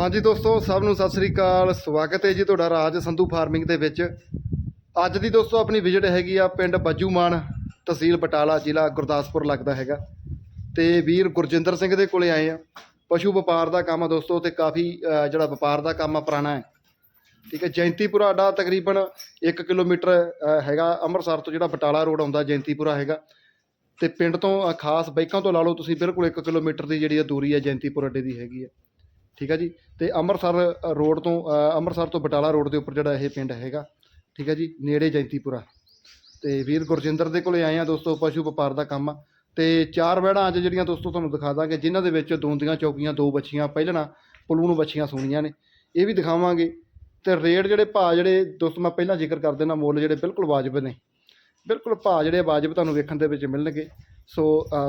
ਹਾਂਜੀ ਦੋਸਤੋ, ਸਭ ਨੂੰ ਸਤਿ ਸ੍ਰੀ ਅਕਾਲ। ਸਵਾਗਤ ਹੈ ਜੀ ਤੁਹਾਡਾ ਰਾਜ ਸੰਧੂ ਫਾਰਮਿੰਗ ਦੇ ਵਿੱਚ। ਅੱਜ ਦੀ ਦੋਸਤੋ, ਆਪਣੀ ਵਿਜ਼ਿਟ ਹੈਗੀ ਆ ਪਿੰਡ ਬੱਜੂਮਾਨ, ਤਹਿਸੀਲ ਬਟਾਲਾ, ਜ਼ਿਲ੍ਹਾ ਗੁਰਦਾਸਪੁਰ ਲੱਗਦਾ ਹੈਗਾ। ਤੇ ਵੀਰ ਗੁਰਜਿੰਦਰ ਸਿੰਘ ਦੇ ਕੋਲੇ ਆਏ ਆ। ਪਸ਼ੂ ਵਪਾਰ ਦਾ ਕੰਮ ਆ ਦੋਸਤੋ, ਤੇ ਕਾਫੀ ਜਿਹੜਾ ਵਪਾਰ ਦਾ ਕੰਮ ਆ ਪੁਰਾਣਾ ਹੈ। ਠੀਕ ਹੈ, ਜੈਂਤੀਪੁਰਾ ਅੱਡਾ ਤਕਰੀਬਨ 1 ਕਿਲੋਮੀਟਰ ਹੈਗਾ ਅੰਮ੍ਰਿਤਸਰ ਤੋਂ ਜਿਹੜਾ ਬਟਾਲਾ ਰੋਡ ਆਉਂਦਾ, ਜੈਂਤੀਪੁਰਾ ਹੈਗਾ। ਤੇ ਪਿੰਡ ਤੋਂ ਖਾਸ ਬਾਈਕਾਂ ਤੋਂ ਲਾ ਲਓ ਤੁਸੀਂ, ਬਿਲਕੁਲ 1 ਕਿਲੋਮੀਟਰ ਦੀ ਜਿਹੜੀ ਆ ਦੂਰੀ ਹੈ ਜੈਂਤੀਪੁਰ ਅੱਡੇ ਦੀ ਹੈਗੀ ਹੈ ਠੀਕ ਹੈ ਜੀ? ਤੇ ਅੰਮ੍ਰਿਤਸਰ ਰੋਡ ਤੋਂ ਅੰਮ੍ਰਿਤਸਰ ਤੋਂ ਬਟਾਲਾ ਰੋਡ ਦੇ ਉੱਪਰ ਜਿਹੜਾ ਇਹ ਪਿੰਡ ਹੈਗਾ, ਠੀਕ ਹੈ ਜੀ? ਨੇੜੇ ਜੈਂਤੀਪੁਰਾ। ਤੇ ਵੀਰ ਗੁਰਜਿੰਦਰ ਦੇ ਕੋਲੇ ਆਏ ਆ ਦੋਸਤੋ, ਪਸ਼ੂ ਵਪਾਰ ਦਾ ਕੰਮ। ਆ ਤੇ ਚਾਰ ਵਹਿੜਾਂ ਅੱਜ ਜਿਹੜੀਆਂ ਦੋਸਤੋ ਤੁਹਾਨੂੰ ਦਿਖਾ ਦਾਂਗੇ, ਜਿਨ੍ਹਾਂ ਦੇ ਵਿੱਚ ਦੋਂਦੀਆਂ ਚੌਕੀਆਂ ਦੋ ਬੱਚੀਆਂ ਪਹਿਲਣਾ ਪਲੂਣ ਬੱਚੀਆਂ ਸੋਹਣੀਆਂ ਨੇ। ਇਹ ਵੀ ਦਿਖਾਵਾਂਗੇ। ਤੇ ਰੇਟ ਜਿਹੜੇ ਭਾਅ ਜਿਹੜੇ, ਦੋਸਤੋ ਮੈਂ ਪਹਿਲਾਂ ਜ਼ਿਕਰ ਕਰ ਦੇਣਾ ਮੁੱਲ ਜਿਹੜੇ ਬਿਲਕੁਲ ਵਾਜਬ ਨੇ। ਬਿਲਕੁਲ ਭਾਅ ਜਿਹੜੇ ਵਾਜਬ ਤੁਹਾਨੂੰ ਵੇਖਣ ਦੇ ਵਿੱਚ ਮਿਲਣਗੇ। ਸੋ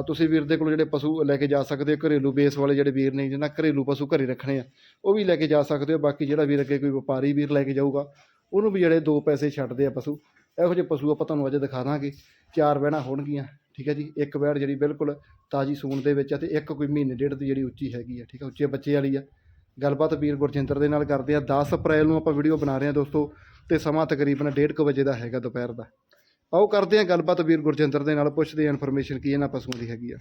ਤੁਸੀਂ ਵੀਰ ਦੇ ਕੋਲ ਜਿਹੜੇ ਪਸ਼ੂ ਲੈ ਕੇ ਜਾ ਸਕਦੇ ਹੋ, ਘਰੇਲੂ ਬੇਸ ਵਾਲੇ ਜਿਹੜੇ ਵੀਰ ਨੇ ਜਿਹਨਾਂ ਘਰੇਲੂ ਪਸ਼ੂ ਘਰੇ ਰੱਖਣੇ ਆ, ਉਹ ਵੀ ਲੈ ਕੇ ਜਾ ਸਕਦੇ ਹੋ। ਬਾਕੀ ਜਿਹੜਾ ਵੀਰ ਅੱਗੇ ਕੋਈ ਵਪਾਰੀ ਵੀਰ ਲੈ ਕੇ ਜਾਊਗਾ, ਉਹਨੂੰ ਵੀ ਜਿਹੜੇ ਦੋ ਪੈਸੇ ਛੱਡਦੇ ਆ ਪਸ਼ੂ, ਇਹੋ ਜਿਹੇ ਪਸ਼ੂ ਆਪਾਂ ਤੁਹਾਨੂੰ ਅੱਜ ਦਿਖਾ ਦਾਂਗੇ। ਚਾਰ ਵਹਿਣਾ ਹੋਣਗੀਆਂ, ਠੀਕ ਹੈ ਜੀ? ਇੱਕ ਵਹਿੜ ਜਿਹੜੀ ਬਿਲਕੁਲ ਤਾਜੀ ਸੂਣ ਦੇ ਵਿੱਚ ਆ ਤੇ ਇੱਕ ਕੋਈ ਮਹੀਨੇ ਡੇਢ ਦੀ ਜਿਹੜੀ ਉੱਚੀ ਹੈਗੀ ਆ, ਠੀਕ ਹੈ? ਉੱਚੇ ਬੱਚੇ ਵਾਲੀ ਆ। ਗੱਲਬਾਤ ਵੀਰ ਗੁਰਜਿੰਦਰ ਦੇ ਨਾਲ ਕਰਦੇ ਆ। 10 ਅਪ੍ਰੈਲ ਨੂੰ ਆਪਾਂ ਵੀਡੀਓ ਬਣਾ ਰਹੇ ਆ ਦੋਸਤੋ, ਤੇ ਸਮਾਂ ਤਕਰੀਬਨ 1:30 ਵਜੇ ਦਾ ਹੈਗਾ ਦੁਪਹਿਰ ਦਾ। ਆਓ ਕਰਦੇ ਆ ਗੱਲਬਾਤ ਵੀਰ ਗੁਰਜਿੰਦਰ ਦੇ ਨਾਲ ਪੁੱਛਦੇ ਆ ਇਨਫੋਰਮੇਸ਼ਨ ਕੀ ਇਹਨਾਂ ਪਸ਼ੂਆਂ ਦੀ ਹੈਗੀ ਆ।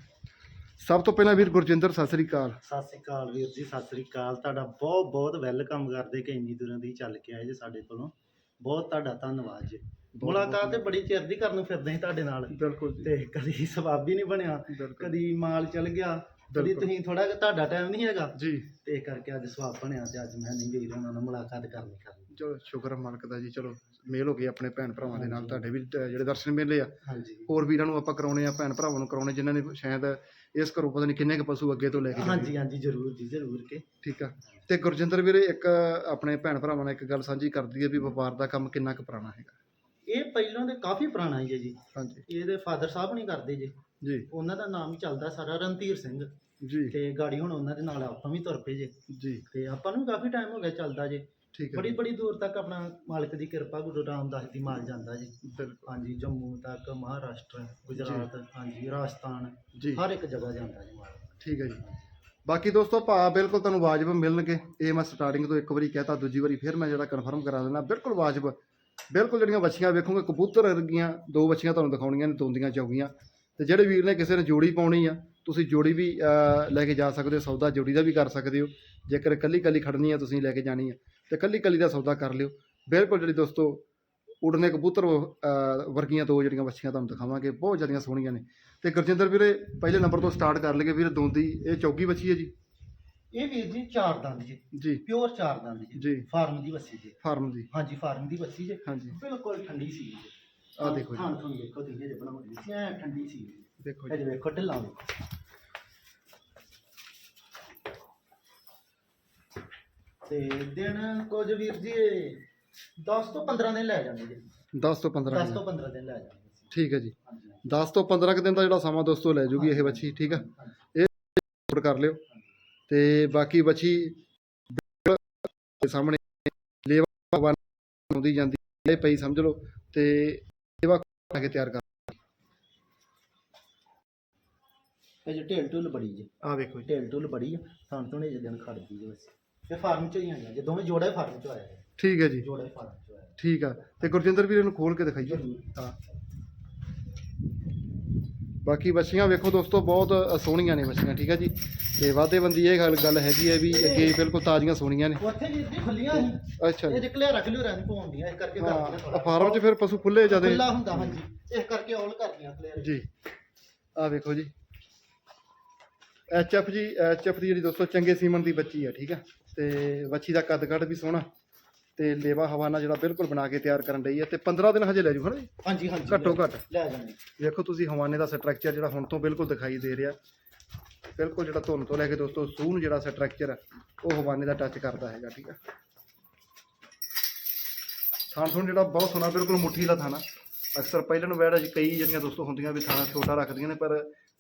ਸਭ ਤੋਂ ਪਹਿਲਾਂ ਵੀਰ ਗੁਰਜਿੰਦਰ ਸਤਿ ਸ੍ਰੀ ਅਕਾਲ। ਸਤਿ ਸ੍ਰੀ ਅਕਾਲ ਵੀਰ ਜੀ ਸਤਿ ਸ੍ਰੀ ਅਕਾਲ। ਤੁਹਾਡਾ ਬਹੁਤ ਬਹੁਤ ਵੈਲਕਮ ਕਰਦੇ ਕਿ ਇੰਨੀ ਦੂਰਾਂ ਦੀ ਚੱਲ ਕੇ ਆਏ ਜੇ ਸਾਡੇ ਕੋਲੋਂ। ਬਹੁਤ ਤੁਹਾਡਾ ਧੰਨਵਾਦ ਜੀ। ਮੁਲਾਕਾਤ ਤੇ ਬੜੀ ਚਿਰ ਦੀ ਕਰਨ ਨੂੰ ਫਿਰਦੇ ਸੀ ਤੁਹਾਡੇ ਨਾਲ। ਬਿਲਕੁਲ ਤੇ ਕਦੀ ਸਵਾਬ ਹੀ ਨਹੀਂ ਬਣਿਆ ਕਦੀ ਮਾਲ ਚਲ ਗਿਆ ਬਿਲਕੁਲ। ਤੁਸੀਂ ਥੋੜਾ ਤੁਹਾਡਾ ਟਾਈਮ ਨਹੀਂ ਹੈਗਾ ਜੀ। ਤੇ ਇਹ ਕਰਕੇ ਅੱਜ ਸਵਾਬ ਬਣਿਆ ਤੇ ਅੱਜ ਮੈਂ ਨਹੀਂ ਵੀਰ ਉਹਨਾਂ ਨਾਲ ਮੁਲਾਕਾਤ ਕਰਨੀ ਕਰਨੀ। ਚਲੋ ਸ਼ੁਕਰ ਆ ਮਾਲਕ ਦਾ ਜੀ ਚਲੋ ਮੇਲ ਹੋ ਗਈ ਆਪਣੇ ਭੈਣ ਭਰਾਵਾਂ ਦੇ ਨਾਲ ਤੁਹਾਡੇ ਵੀ ਜਿਹੜੇ ਦਰਸ਼ਨ ਮੇਲੇ ਆ। ਹਾਂਜੀ। ਹੋਰ ਵੀਰਾਂ ਨੂੰ ਆਪਾਂ ਕਰਾਉਣੇ ਆ ਭੈਣ ਭਰਾਵਾਂ ਨੂੰ ਕਰਾਉਣੇ ਜਿਨ੍ਹਾਂ ਨੇ ਸ਼ਾਇਦ ਇਸ ਘਰੋਂ ਪਤਾ ਨਹੀਂ ਕਿੰਨੇ ਕੁ ਪਸ਼ੂ ਅੱਗੇ ਤੋਂ ਲੈ ਕੇ ਹਾਂਜੀ ਹਾਂਜੀ ਜ਼ਰੂਰ ਜੀ ਜ਼ਰੂਰ ਕੇ। ਠੀਕ ਆ। ਤੇ ਗੁਰਜਿੰਦਰ ਵੀਰੇ ਇੱਕ ਆਪਣੇ ਭੈਣ ਭਰਾਵਾਂ ਨਾਲ ਇੱਕ ਗੱਲ ਸਾਂਝੀ ਕਰਦੀ ਹੈ ਵੀ ਵਪਾਰ ਦਾ ਕੰਮ ਕਿੰਨਾ ਕੁ ਪੁਰਾਣਾ ਹੈਗਾ। ਇਹ ਪਹਿਲਾਂ ਦੇ ਕਾਫੀ ਪੁਰਾਣਾ ਹੀ ਹੈ ਜੀ। ਹਾਂਜੀ। ਇਹਦੇ ਫਾਦਰ ਸਾਹਿਬ ਨਹੀਂ ਕਰਦੇ ਜੀ। ਜੀ। ਉਹਨਾਂ ਦਾ ਨਾਮ ਹੀ ਚੱਲਦਾ ਸਾਰਾ ਰਣਧੀਰ ਸਿੰਘ। ਜੀ। ਤੇ ਗਾੜੀ ਹੁਣ ਉਹਨਾਂ ਦੇ ਨਾਲ ਆਪਾਂ ਵੀ ਤੁਰ ਪਏ ਜੇ। ਜੀ। ਤੇ ਆਪਾਂ ਨੂੰ ਵੀ ਕਾਫੀ ਟਾਈਮ ਹੋ ਗਿਆ ਚੱਲਦਾ ਜੇ। ਠੀਕ ਹੈ ਬੜੀ ਬੜੀ ਦੂਰ ਤੱਕ ਆਪਣਾ ਮਾਲਕ ਦੀ ਕਿਰਪਾ ਗੁਰੂ ਰਾਮਦਾਸ ਦੀ ਮਾਲ ਜਾਂਦਾ ਜੀ। ਹਾਂਜੀ ਜੰਮੂ ਤੱਕ ਮਹਾਰਾਸ਼ਟਰ ਗੁਜਰਾਤ ਹਾਂਜੀ ਰਾਜਸਥਾਨ ਜੀ। ਹਰ ਇੱਕ ਜਗ੍ਹਾ ਜਾਂਦਾ ਜੀ ਮਾਲ। ਠੀਕ ਹੈ ਜੀ। ਬਾਕੀ ਦੋਸਤੋ ਭਾਅ ਬਿਲਕੁਲ ਤੁਹਾਨੂੰ ਵਾਜਬ ਮਿਲਣਗੇ। ਇਹ ਮੈਂ ਸਟਾਰਟਿੰਗ ਤੋਂ ਇੱਕ ਵਾਰੀ ਕਹਤਾ ਦੂਜੀ ਵਾਰੀ ਫਿਰ ਮੈਂ ਜਿਹੜਾ ਕਨਫਰਮ ਕਰਾ ਦੇਣਾ ਬਿਲਕੁਲ ਵਾਜਬ। ਬਿਲਕੁਲ ਜਿਹੜੀਆਂ ਵੱਛੀਆਂ ਵੇਖੋਗੇ, ਕਬੂਤਰ ਵਰਗੀਆਂ ਦੋ ਵੱਛੀਆਂ ਤੁਹਾਨੂੰ ਦਿਖਾਉਣੀਆਂ ਨੇ ਦੋਂਦੀਆਂ ਚੌਗੀਆਂ। ਤੇ ਜਿਹੜੇ ਵੀਰ ਨੇ ਕਿਸੇ ਨੇ ਜੋੜੀ ਪਾਉਣੀ ਆ, ਤੁਸੀਂ ਜੋੜੀ ਵੀ ਲੈ ਕੇ ਜਾ ਸਕਦੇ ਹੋ, ਸੌਦਾ ਜੋੜੀ ਦਾ ਵੀ ਕਰ ਸਕਦੇ ਹੋ। ਜੇਕਰ ਕੱਲੀ ਕੱਲੀ ਖੜਨੀ ਆ, ਤੁਸੀਂ ਲੈ ਕੇ ਜਾਣੀ ਆ। ਤੇ ਕੱਲੀ ਕੱਲੀ ਦਾ ਸੌਦਾ ਕਰ ਲਿਓ। ਬਿਲਕੁਲ ਜਿਹੜੀ ਦੋਸਤੋ ਉੜਨੇ ਕਬੂਤਰ ਵਰਗੀਆਂ ਦੋ ਜਿਹੜੀਆਂ ਵੱਛੀਆਂ ਤੁਹਾਨੂੰ ਦਿਖਾਵਾਂਗੇ, ਬਹੁਤ ਜ਼ਿਆਦੀਆਂ ਸੋਹਣੀਆਂ ਨੇ। ਤੇ ਗੁਰਜਿੰਦਰ ਵੀਰੇ, ਪਹਿਲੇ ਨੰਬਰ ਤੋਂ ਸਟਾਰਟ ਕਰ ਲਈਏ। ਵੀਰੇ, ਦੋਂਦੀ, ਇਹ ਚੌਗੀ ਵੱਛੀ ਹੈ ਜੀ। ਇਹ ਵੀਰ ਜੀ ਚਾਰ ਦੰਦ ਜੀ ਜੀ। ਪਿਓਰ ਚਾਰ ਦੰਦ ਜੀ ਜੀ। ਫਾਰਮ ਦੀ ਬੱਸੀ ਜੀ। ਫਾਰਮ ਦੀ। ਹਾਂਜੀ ਫਾਰਮ ਦੀ ਬੱਸੀ ਜੀ। ਹਾਂਜੀ। ਬਿਲਕੁਲ ਠੰਡੀ ਸੀ ਜੀ। ਆਹ ਦੇਖੋ ਜੀ। ਹਾਂ ਤੁਹਾਨੂੰ ਦੇਖੋ ਤੁਸੀਂ ਜੇ ਬਣਾਉਂਦੇ ਸੀ ਐ ਠੰਡੀ ਸੀ ਦੇਖੋ ਇਹ ਜੀ ਵੇਖੋ ਢਿੱਲਾਂ ਵੇਖੋ ਤੇ ਦਿਨ ਕੁਝ ਵੀਰ ਜੀ 10 ਤੋਂ 15 ਦਿਨ ਲੈ ਜਾਂਦੇ ਜੀ। 10 ਤੋਂ 15 10 ਤੋਂ 15 ਦਿਨ ਲੈ ਜਾਂਦੇ ਸੀ। ਠੀਕ ਹੈ ਜੀ। ਹਾਂਜੀ। 10 ਤੋਂ 15 ਕੁ ਦਿਨ ਦਾ ਜਿਹੜਾ ਸਮਾਂ ਦੋਸਤੋ ਲੈ ਜੂਗੀ ਇਹ ਬੱਚੀ ਠੀਕ ਆ। ਨੋਟ ਕਰ ਲਿਓ। ਤੇ ਬਾਕੀ ਬੱਚੀ ਸਾਹਮਣੇ ਲੇਵਾ ਬਣ ਆਉਂਦੀ ਜਾਂਦੀ ਇਹ ਪਈ ਸਮਝ ਲਓ ਤੇ ਲੇਵਾ ਆ ਕੇ ਤਿਆਰ ਕਰ। ਇਹ ਜੋ ਢੇਲ ਢੁੱਲ ਬੜੀ ਜੀ। ਆ ਵੇਖੋ ਢੇਲ ਢੁੱਲ ਬੜੀ ਆ ਤਾਂ ਤੋਂ ਇਹ ਦਿਨ ਖੜਦੀ ਜੀ ਬਸ। ਇਹ ਫਾਰਮ ਚੋਂ ਹੀ ਆਈਆਂ ਜੇ ਦੋਵੇਂ ਜੋੜੇ ਫਾਰਮ ਚੋਂ ਆਏ ਆ। ਠੀਕ ਹੈ ਜੀ। ਜੋੜੇ ਫਾਰਮ ਚੋਂ ਆਏ ਠੀਕ ਆ। ਤੇ ਗੁਰਜਿੰਦਰ ਵੀਰ ਇਹਨੂੰ ਖੋਲ ਕੇ ਦਿਖਾਈਏ। ਹਾਂ। ਬਾਕੀ ਬੱਚੀਆਂ ਵੇਖੋ ਦੋਸਤੋ ਬਹੁਤ ਸੋਹਣੀਆਂ ਨੇ ਬੱਚੀਆਂ ਠੀਕ ਹੈ ਜੀ? ਤੇ ਵਾਧੇ ਬੰਦੀ ਇਹ ਗੱਲ ਗੱਲ ਹੈਗੀ ਹੈ ਵੀ ਅੱਗੇ ਬਿਲਕੁਲ ਤਾਜ਼ੀਆਂ ਸੋਹਣੀਆਂ ਨੇ। ਉੱਥੇ ਜੀ ਖੁੱਲੀਆਂ ਸੀ। ਅੱਛਾ ਇਹ ਜੀ ਕਲਿਆਰਾ ਖਲਿਆਰਾ ਨਹੀਂ ਪਾਉਂਦੀਆਂ ਇਸ ਕਰਕੇ ਹਾਂ ਫਾਰਮ 'ਚ ਫਿਰ ਪਸ਼ੂ ਖੁੱਲੇ ਜਿਆਦੇ ਖੁੱਲਾ ਹੁੰਦਾ ਹਾਂਜੀ। ਇਸ ਕਰਕੇ ਔਲ ਕਰਦੀਆਂ ਕਲਿਆਰੇ ਜੀ। ਆ ਵੇਖੋ ਜੀ। ਐਚਐਫ ਜੀ ਐਚਐਫ ਦੀ ਜਿਹੜੀ ਦੋਸਤੋ ਚੰਗੇ ਸੀਮਨ ਦੀ ਬੱਚੀ ਆ ਠੀਕ ਆ? ਤੇ ਬੱਚੀ ਦਾ ਕੱਦ ਕੱਦ ਵੀ ਸੋਹਣਾ। ਤੇ ਲੇਵਾ ਹਵਾਨਾ ਜਿਹੜਾ ਬਿਲਕੁਲ ਬਣਾ ਕੇ ਤਿਆਰ ਕਰਨ ਲਈ ਹੈ ਤੇ 15 ਦਿਨ ਹਜੇ ਲੈ ਜੂ ਹਨਾ ਜੀ? ਹਾਂਜੀ ਹਾਂਜੀ ਘੱਟੋ ਘੱਟ। ਲੈ ਜਾਂਦੀ ਵੇਖੋ ਤੁਸੀਂ ਹਵਾਨੇ ਦਾ ਸਟਰਕਚਰ ਜਿਹੜਾ ਹੁਣ ਤੋਂ ਬਿਲਕੁਲ ਦਿਖਾਈ ਦੇ ਰਿਹਾ। ਬਿਲਕੁਲ ਜਿਹੜਾ ਧੁੰਨ ਤੋਂ ਲੈ ਕੇ ਦੋਸਤੋ ਸੂਹ ਨੂੰ ਜਿਹੜਾ ਸਟਰਕਚਰ ਉਹ ਹਵਾਨੇ ਦਾ ਟੱਚ ਕਰਦਾ ਹੈਗਾ ਠੀਕ ਆ ਥਾਣ ਥੁਣ ਜਿਹੜਾ ਬਹੁਤ ਸੋਹਣਾ ਬਿਲਕੁਲ ਮੁੱਠੀ ਵਾਲਾ ਥਾਣਾ ਅਕਸਰ ਪਹਿਲਣ ਵੈੜ ਕਈ ਜਿਹੜੀਆਂ ਦੋਸਤੋ ਹੁੰਦੀਆਂ ਵੀ ਥਾਣਾ ਛੋਟਾ ਰੱਖਦੀਆਂ ਨੇ ਪਰ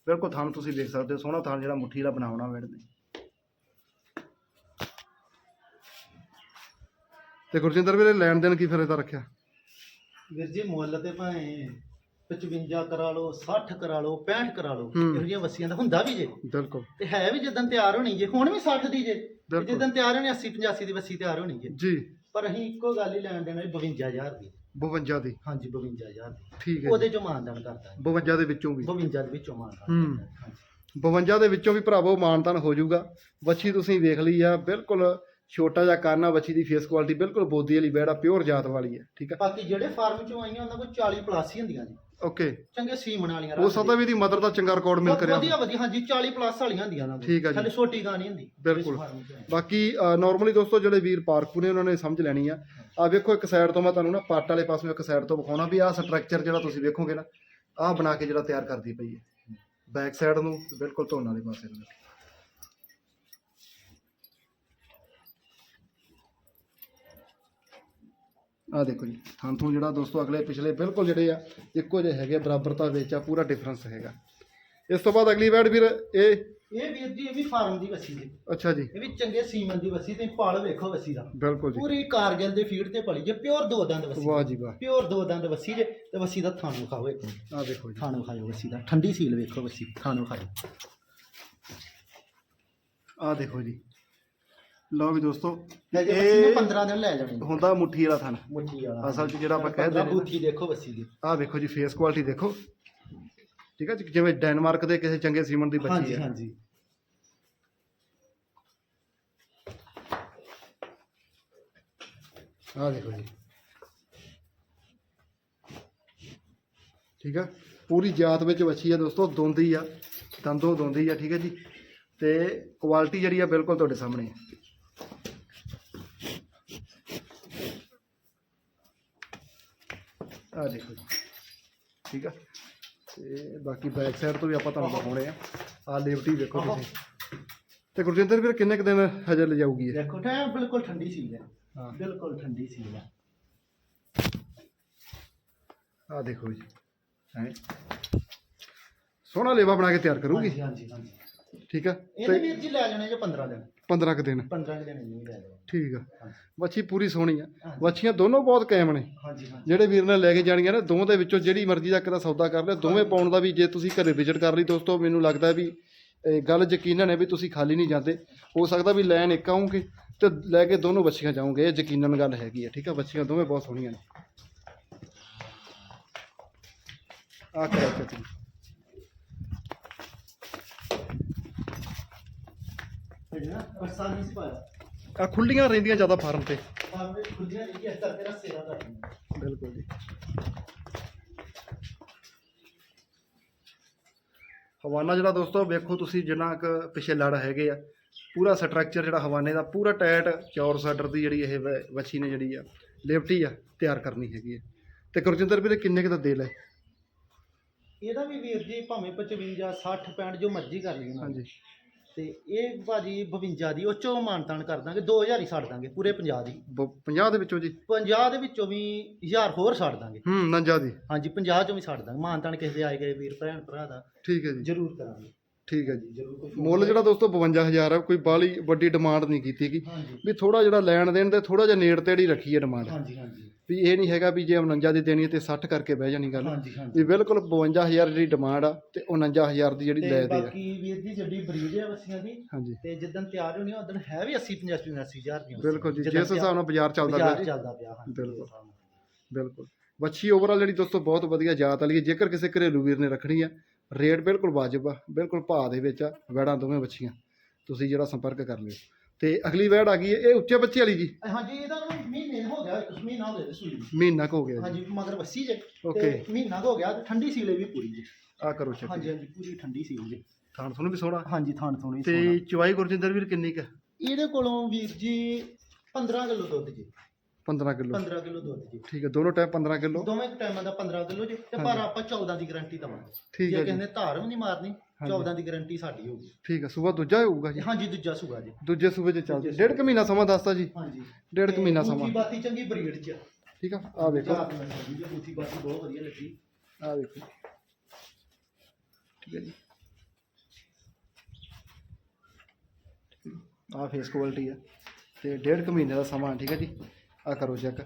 ਬਿਲਕੁਲ ਥਾਣ ਤੁਸੀਂ ਦੇਖ ਸਕਦੇ ਹੋ ਸੋਹਣਾ ਥਾਣ ਜਿਹੜਾ ਮੁੱਠੀ ਵਾਲਾ ਬਣਾਉਣਾ ਵੈੜ ਨੇ। ਤੇ ਗੁਰਜਿੰਦਰ ਵੀਰੇ ਲੈਣ ਦੇਣ ਕੀ ਫਿਰ ਇਹਦਾ ਰੱਖਿਆ? ਵੀਰ ਜੀ ਮੁੱਲ ਤੇ ਭਾਵੇਂ 55 ਕਰਾ ਲਓ 60 ਕਰਾ ਲਓ 65 ਕਰਾ ਲਓ ਹੂੰ। ਇਹੋ ਜਿਹੀਆਂ ਵਸੀਆਂ ਦਾ ਹੁੰਦਾ ਵੀ ਜੇ। ਬਿਲਕੁਲ। ਤੇ ਹੈ ਵੀ ਜਦੋਂ ਤਿਆਰ ਹੋਣੀ ਜੇ ਹੁਣ ਵੀ 60 ਦੀ ਜੇ। ਬਿਲਕੁਲ। ਜਦੋਂ ਤਿਆਰ ਹੋਣੀ 80 85 ਦੀ ਵਸੀ ਤਿਆਰ ਹੋਣੀ ਜੇ। ਜੀ। ਪਰ ਅਸੀਂ ਇੱਕੋ ਗੱਲ ਹੀ ਲੈਣ ਦੇਣਾ ਵੀ 52000 ਦੀ। 52 ਦੀ। ਹਾਂਜੀ 52000 ਦੀ। ਠੀਕ ਹੈ ਉਹਦੇ ਚੋਂ ਮਾਨਦਾਨ ਕਰਦਾ 52 ਦੇ ਵਿੱਚੋਂ ਵੀ। 52 ਦੇ ਵਿੱਚੋਂ ਮਾਨਦਾਨ ਹੂੰ। ਕਰਦਾ ਹਾਂਜੀ। 52 ਦੇ ਵਿੱਚੋਂ ਵੀ ਭਰਾਵੋ ਮਾਨਤਾਨ ਹੋ ਜਾਊਗਾ। ਵੱਛੀ ਤੁਸੀਂ ਵੇਖ ਲਈ ਆ ਬਿਲਕੁਲ ਛੋਟਾ ਜਿਹਾ ਕੰਨ ਵੱਛੀ ਦੀ ਫੇਸ ਕੁਆਲਿਟੀ ਬਿਲਕੁਲ ਬੋਦੀ ਵਾਲੀ ਬੈੜਾ ਪਿਓਰ ਜਾਤ ਵਾਲੀ ਹੈ ਠੀਕ ਹੈ? ਬਾਕੀ ਜਿਹੜੇ ਫਾਰਮ ਚੋਂ ਆਈਆਂ ਉਹਨਾਂ ਕੋਲ 40 ਪਲੱਸ ਹੀ ਹੁੰਦੀਆਂ ਨੇ ਓਕੇ ਚੰਗੇ ਸੀਮਣ ਵਾਲੀਆਂ ਹੋ ਸਕਦਾ ਵੀ ਇਹਦੀ ਮਦਰ ਦਾ ਚੰਗਾ ਰਿਕਾਰਡ ਮਿਲ ਕਰਿਆ ਵਧੀਆ ਵਧੀਆ ਹਾਂਜੀ 40 ਪਲੱਸ ਵਾਲੀਆਂ ਹੁੰਦੀਆਂ ਉਹਨਾਂ ਠੀਕ ਆ ਜੀ। ਛੋਟੀ ਗਾਂ ਨਹੀਂ ਹੁੰਦੀ ਬਿਲਕੁਲ। farm ਚੋਂ। ਬਾਕੀ ਨਾਰਮਲੀ ਦੋਸਤੋ ਜਿਹੜੇ ਵੀਰ ਪਾਰਕੂ ਨੇ ਉਹਨਾਂ ਨੇ ਸਮਝ ਲੈਣੀ ਆ। ਆ ਵੇਖੋ ਇੱਕ ਸਾਈਡ ਤੋਂ ਮੈਂ ਤੁਹਾਨੂੰ ਨਾ ਪੱਟ ਵਾਲੇ ਪਾਸੋਂ ਇੱਕ ਸਾਈਡ ਤੋਂ ਵਿਖਾਉਣਾ ਵੀ ਆਹ ਸਟਰਕਚਰ ਜਿਹੜਾ ਤੁਸੀਂ ਵੇਖੋਗੇ ਨਾ ਆਹ ਬਣਾ ਕੇ ਜਿਹੜਾ ਤਿਆਰ ਕਰਦੀ ਪਈ ਹੈ। ਬੈਕ ਸਾਈਡ ਨੂੰ ਬਿਲਕੁਲ ਧੋਣ ਵਾਲੇ ਪਾਸੇ ਨੂੰ। ਆਹ ਦੇਖੋ ਜੀ ਥਾਂ ਤੋਂ ਜਿਹੜਾ ਦੋਸਤੋ ਅਗਲੇ ਪਿਛਲੇ ਬਿਲਕੁਲ ਜਿਹੜੇ ਆ ਇੱਕੋ ਜਿਹੇ ਹੈਗੇ ਬਰਾਬਰਤਾ ਵਿੱਚ ਆ ਪੂਰਾ ਡਿਫਰੈਂਸ ਹੈਗਾ। ਇਸ ਤੋਂ ਬਾਅਦ ਅਗਲੀ ਵੈਡ ਵੀਰ ਇਹ ਇਹ ਵੀਰ ਜੀ ਇਹ ਵੀ ਫਾਰਮ ਦੀ ਵਸੀ ਜੀ। ਅੱਛਾ ਜੀ। ਇਹ ਵੀ ਚੰਗੇ ਸੀਮਨ ਦੀ ਵਸੀ ਤੇ ਪਲ ਵੇਖੋ ਵਸੀ ਦਾ। ਬਿਲਕੁਲ ਜੀ। ਪੂਰੀ ਕਾਰਗਿਲ ਦੇ ਫੀਡ ਤੇ ਪਲੀ ਜੇ ਪਿਓਰ ਦੋ ਦੰਦ ਵਸੀ ਵਾਹ ਜੀ। ਵਾਹ। ਪਿਓਰ ਦੋ ਦੰਦ ਵਸੀ ਜੇ ਤੇ ਵਸੀ ਦਾ ਥਾਣੂ ਖਾਓ ਇੱਕ ਆਹ ਦੇਖੋ ਜੀ। ਥਾਣੂ ਖਾਓ ਵਸੀ ਦਾ। ਠੰਡੀ ਸੀਲ ਵੇਖੋ ਵਸੀ ਥਾਣੂ ਖਾਓ। ਆਹ ਦੇਖੋ ਜੀ। ਲਓ ਵੀ ਦੋਸਤੋ ਜੇ ਨੇ ਇਹ 15 ਦਿਨ ਲੈ ਜਾਣੇ। ਹੁੰਦਾ ਮੁੱਠੀ ਵਾਲਾ ਥਣ। ਮੁੱਠੀ ਵਾਲਾ। ਅਸਲ 'ਚ ਜਿਹੜਾ ਆਪਾਂ ਕਹਿੰਦੇ ਨੇ ਨਾ- ਬੂਥੀ ਦੇਖੋ ਵਸੀ ਦੀ। ਆਹ ਵੇਖੋ ਜੀ ਫੇਸ ਕੁਆਲਿਟੀ ਦੇਖੋ। ਠੀਕ ਹੈ ਜੀ, ਜਿਵੇਂ ਡੈਨਮਾਰਕ ਦੇ ਕਿਸੇ ਚੰਗੇ ਸੀਮਨ ਦੀ ਬੱਚੀ ਹਾਂਜੀ ਹੈ। ਹਾਂਜੀ। ਆਹ ਦੇਖੋ ਜੀ। ਠੀਕ ਆ ਪੂਰੀ ਜਾਤ ਵਿੱਚ ਵੱਛੀ ਆ ਦੋਸਤੋ ਦੋਂਦੀ ਆ ਦੰਦੋਂ ਦੋਂਦੀ ਆ ਠੀਕ ਹੈ ਜੀ। ਤੇ ਕੁਆਲਿਟੀ ਜਿਹੜੀ ਆ ਬਿਲਕੁਲ ਤੁਹਾਡੇ ਸਾਹਮਣੇ ਹੈ। ਆਹ ਦੇਖੋ ਜੀ। ਠੀਕ ਆ? ਤੇ ਬਾਕੀ ਬੈਕ ਸਾਈਡ ਤੋਂ ਵੀ ਆਪਾਂ ਤੁਹਾਨੂੰ ਦਿਖਾਉਣੇ ਆ। ਆਹ ਲੇਵਟੀ ਵੇਖੋ ਤੁਸੀਂ। ਤੇ ਗੁਰਜਿੰਦਰ ਵੀਰ ਕਿੰਨੇ ਕੁ ਦਿਨ ਹਜੇ ਲਿਜਾਊਗੀ ਇਹ? ਦੇਖੋ ਟਾਈਮ ਬਿਲਕੁਲ ਠੰਡੀ ਸੀਲ ਹੈ। ਹਾਂ। ਬਿਲਕੁਲ ਠੰਡੀ ਸੀਲ ਹੈ। ਆਹ ਦੇਖੋ ਜੀ। ਹੈ? ਸੋਹਣਾ ਲੇਵਾ ਬਣਾ ਕੇ ਤਿਆਰ ਕਰੂਗੀ। ਹਾਂਜੀ ਹਾਂਜੀ ਹਾਂਜੀ। ਠੀਕ ਆ? ਇਹਦੇ ਤੇ ਵੀਰ ਜੀ ਲੈ ਜਾਣੇ ਜੇ 15 ਦਿਨ। 15 ਕੁ ਦਿਨ। 15 ਕੁ ਦਿਨ ਨਹੀਂ ਲੈ ਠੀਕ ਆ। ਵੱਛੀ ਪੂਰੀ ਸੋਹਣੀ ਆ। ਵੱਛੀਆਂ ਦੋਨੋਂ ਬਹੁਤ ਕਾਇਮ ਨੇ। ਹਾਂਜੀ ਹਾਂਜੀ। ਜਿਹੜੇ ਵੀਰ ਨੇ ਲੈ ਕੇ ਜਾਣੀਆਂ ਨੇ ਦੋਵਾਂ ਦੇ ਵਿੱਚੋਂ ਜਿਹੜੀ ਮਰਜ਼ੀ ਦਾ ਕਿਦਾ ਸੌਦਾ ਕਰ ਲਿਆ ਦੋਵੇਂ ਪਾਉਣ ਦਾ ਵੀ ਜੇ ਤੁਸੀਂ ਘਰੇ ਵਿਜ਼ਿਟ ਕਰ ਲਈ ਦੋਸਤੋ ਮੈਨੂੰ ਲੱਗਦਾ ਵੀ ਇਹ ਗੱਲ ਯਕੀਨਨ ਹੈ ਵੀ ਤੁਸੀਂ ਖਾਲੀ ਨਹੀਂ ਜਾਂਦੇ। ਹੋ ਸਕਦਾ ਵੀ ਲੈਣ ਇੱਕ ਆਉਂਗੇ ਤੇ ਲੈ ਕੇ ਦੋਨੋਂ ਬੱਚੀਆਂ ਜਾਓਗੇ। ਇਹ ਯਕੀਨਨ ਗੱਲ ਹੈਗੀ ਹੈ ਠੀਕ ਆ? ਬੱਚੀਆਂ ਦੋਵੇਂ ਬਹੁਤ ਸੋਹਣੀਆਂ ਨੇ। ਆ ਕਰੋ ਚੱਕੀ ਨਾ ਸੀ ਪਾਇਆ ਆ ਖੁੱਲੀਆਂ ਰਹਿੰਦੀਆਂ ਜ਼ਿਆਦਾ ਫਾਰਮ ਤੇ। ਫਾਰਮ ਵਿੱਚ ਖੁੱਲੀਆਂ ਨਹੀਂ ਇਸ ਕਰਕੇ ਰਸਤੇ ਦਾ ਕਰ ਬਿਲਕੁਲ ਜੀ। ਹਵਾਨਾ ਜਿਹੜਾ ਦੋਸਤੋ ਵੇਖੋ ਤੁਸੀਂ ਜਿੰਨਾ ਕੁ ਪਿਛੇ ਲੜ ਹੈਗੇ ਆ। ਪੂਰਾ ਸਟਰਕਚਰ ਜਿਹੜਾ ਹਵਾਨੇ ਦਾ ਪੂਰਾ ਟਾਇਟ ਚੌਰਸ ਆਰਡਰ ਦੀ ਜਿਹੜੀ ਇਹ ਵੱਛੀ ਨੇ ਜਿਹੜੀ ਆ ਲਿਫਟੀ ਆ ਤਿਆਰ ਕਰਨੀ ਹੈਗੀ ਹੈ ਤੇ ਗੁਰਜਿੰਦਰ ਵੀਰੇ ਕਿੰਨੇ ਕੁ ਦਾ ਦੇ ਲੈ ਇਹਦਾ ਵੀ ਵੀਰ ਜੀ ਭਾਵੇਂ 55 60 65 ਜੋ ਮਰਜ਼ੀ ਕਰ ਲਈ ਹਾਂਜੀ। ਤੇ ਇਹ ਭਾਜੀ 52 ਦੀ ਉਹ ਚੋਂ ਮਾਨਤਾਨ ਕਰ ਦਾਂਗੇ 2000 ਹੀ ਛੱਡ ਦਾਂਗੇ ਪੂਰੇ 50 ਦੀ। 50 ਦੇ ਵਿੱਚੋਂ ਜੀ? 50 ਦੇ ਵਿੱਚੋਂ ਵੀ 1000 ਹੋਰ ਛੱਡ ਦਾਂਗੇ। ਹੂੰ 49 ਦੀ। ਹਾਂਜੀ 50 ਚੋਂ ਵੀ ਛੱਡ ਦਾਂਗੇ। ਮਾਨਤਾਨ ਕਿਸੇ ਦੇ ਆਏ ਗਏ ਵੀਰ ਭੈਣ ਭਰਾ ਦਾ ਠੀਕ ਹੈ ਜੀ। ਜ਼ਰੂਰ ਕਰਾਂਗੇ। ਠੀਕ ਹੈ ਜੀ। ਕੋਈ ਮੁੱਲ ਜਿਹੜਾ ਦੋਸਤੋ 52000 ਆ ਕੋਈ ਬਾਲੀ ਵੱਡੀ ਡਿਮਾਂਡ ਨਹੀਂ ਕੀਤੀ ਗਈ। ਹਾਂਜੀ। ਵੀ ਥੋੜਾ ਜਿਹੜਾ ਲੈਣ ਦੇਣ ਤੇ ਥੋੜਾ ਜਿਹਾ ਨੇੜ ਤੇੜੀ ਰੱਖੀ ਹੈ ਡਿਮਾਂਡ ਹਾਂਜੀ ਹਾਂਜੀ। ਵੀ ਇਹ ਨਹੀਂ ਹੈਗਾ ਵੀ ਜੇ 49 ਦੀ ਦੇਣੀ ਹੈ ਤੇ 60 ਕਰਕੇ ਬਹਿ ਜਾਣੀ ਗੱਲ। ਹਾਂਜੀ ਹਾਂਜੀ। ਵੀ ਬਿਲਕੁਲ 52000 ਜਿਹੜੀ ਡਿਮਾਂਡ ਆ ਤੇ 49000 ਦੀ ਜਿਹੜੀ ਲੈ ਤੇ ਦੇ ਆ। ਬਾਕੀ ਵੀਰ ਜੀ ਜਿਹੜੀ ਬਰੀਡ ਹੈ ਵਸੀਆਂ ਦੀ ਹਾਂਜੀ। ਤੇ ਜਿੱਦਣ ਤਿਆਰ ਹੋਣੀ ਉਦੋਂ ਹੈ ਵੀ 80 85 89000 ਦੀਆਂ ਬਿਲਕੁਲ ਜੀ ਜਿਸ ਹਿਸਾਬ ਨਾਲ ਬਾਜ਼ਾਰ ਚੱਲਦਾ ਪਿਆ। ਬਾਜ਼ਾਰ ਜੀ ਚੱਲਦਾ ਪਿਆ ਹਾਂਜੀ ਬਿਲਕੁਲ। ਬਿਲਕੁਲ। ਵੱਛੀ ਓਵਰਆਲ ਜਿਹੜੀ ਦੋਸਤੋ ਬਹੁਤ ਵਧੀਆ ਜਾਤ ਵਾਲੀ ਹੈ। ਜੇਕਰ ਕਿਸੇ ਘਰੇਲੂ ਵੀਰ ਨੇ ਰੱਖਣੀ ਆ ਰੇਟ ਬਿਲਕੁਲ ਵਾਜਬ ਆ ਬਿਲਕੁਲ ਭਾਅ ਦੇ ਵਿੱਚ ਆ ਵੈੜਾਂ ਦੋਵੇਂ ਵੱਛੀਆਂ ਤੁਸੀਂ ਜਿਹੜਾ ਸੰਪਰਕ ਕਰ ਲਿਓ। ਤੇ ਅਗਲੀ ਵੈੜ ਆ ਗਈ ਹੈ ਇਹ ਉੱਚੇ ਬੱਚੇ ਵਾਲੀ ਜੀ। ਹਾਂਜੀ ਇਹਦਾ ਨਾ ਮਹੀਨੇ ਹੋ ਗਿਆ ਇੱਕ ਮਹੀਨਾ ਹੋ ਗਿਆ ਸੂਈ। ਮਹੀਨਾ ਕੁ ਹੋ ਗਿਆ ਜੀ। ਹਾਂਜੀ ਮਗਰ ਵੱਸੀ ਜੇ। Okay. ਤੇ ਮਹੀਨਾ ਕੁ ਹੋ ਗਿਆ ਤੇ ਠੰਡੀ ਸੀਲੇ ਵੀ ਪੂਰੀ ਜੀ। ਆ ਕਰੋ ਚੈੱਕ ਹਾਂਜੀ ਹਾਂਜੀ ਪੂਰੀ ਠੰਡੀ ਸੀਲ ਜੀ। ਥਾਣ ਤੁਹਾਨੂੰ ਵੀ ਸੋਹਣਾ। ਹਾਂਜੀ ਥਾਣ ਥੋਣੀ ਤੇ ਚੁਆਈ ਗੁਰਜਿੰਦਰ ਵੀਰ ਕਿੰਨੀ ਕੁ? ਹੈ? ਇਹਦੇ ਕੋਲੋਂ ਵੀਰ ਜੀ 15 ਕਿਲੋ ਦੁੱਧ ਜੀ। 15 ਕਿਲੋ। 15 ਕਿਲੋ ਦੁੱਧ ਜੀ। ਠੀਕ ਹੈ ਦੋਨੋਂ ਟਾਈਮ 15 ਕਿਲੋ। ਦੋਵੇਂ ਟਾਈਮਾਂ ਦਾ 15 ਕਿਲੋ ਜੀ। ਤੇ ਪਰ ਆਪਾਂ 14 ਦੀ ਗਾਰੰਟੀ ਦਵਾਂਗੇ। ਠੀਕ ਜੇ ਹੈ ਕਿਸੇ ਜੀ ਨੇ ਧਾਰ ਵੀ ਨਹੀਂ ਮਾਰਨੀ ਹਾਂਜੀ। 14 ਦੀ ਗਾਰੰਟੀ ਸਾਡੀ ਹੋਊਗੀ। ਠੀਕ ਹੈ ਸਵੇਰ ਦੂਜਾ ਹੋਊਗਾ ਜੀ? ਹਾਂਜੀ ਦੂਜਾ ਸੂਆ ਜੀ। ਦੂਜੇ ਸੂਬੇ 'ਚ ਚੱਲਦਾ ਡੇਢ ਕੁ ਮਹੀਨਾ ਸਮਾਂ ਦੱਸਤਾ ਜੀ। ਹਾਂਜੀ। ਡੇਢ ਕੁ ਮਹੀਨਾ ਸਮਾਂ। ਬਾਤੀ ਚੰਗੀ ਬਰੀਡ ਚ ਠੀਕ ਆ ਆ ਵੇਖੋ। ਬੂਥੀ ਬਾਤੀ ਬਹੁਤ ਵਧੀਆ ਲੱਗੀ। ਆ ਵੇਖੋ। ਠੀਕ ਹੈ ਜੀ। ਆ ਫੇਸ ਕੁਆਲਿਟੀ ਆ। ਤੇ ਡੇਢ ਕੁ ਮਹੀਨੇ ਦਾ ਸਮਾਂ ਠੀਕ ਹੈ ਜੀ। ਆ ਕਰੋ ਚੈੱਕ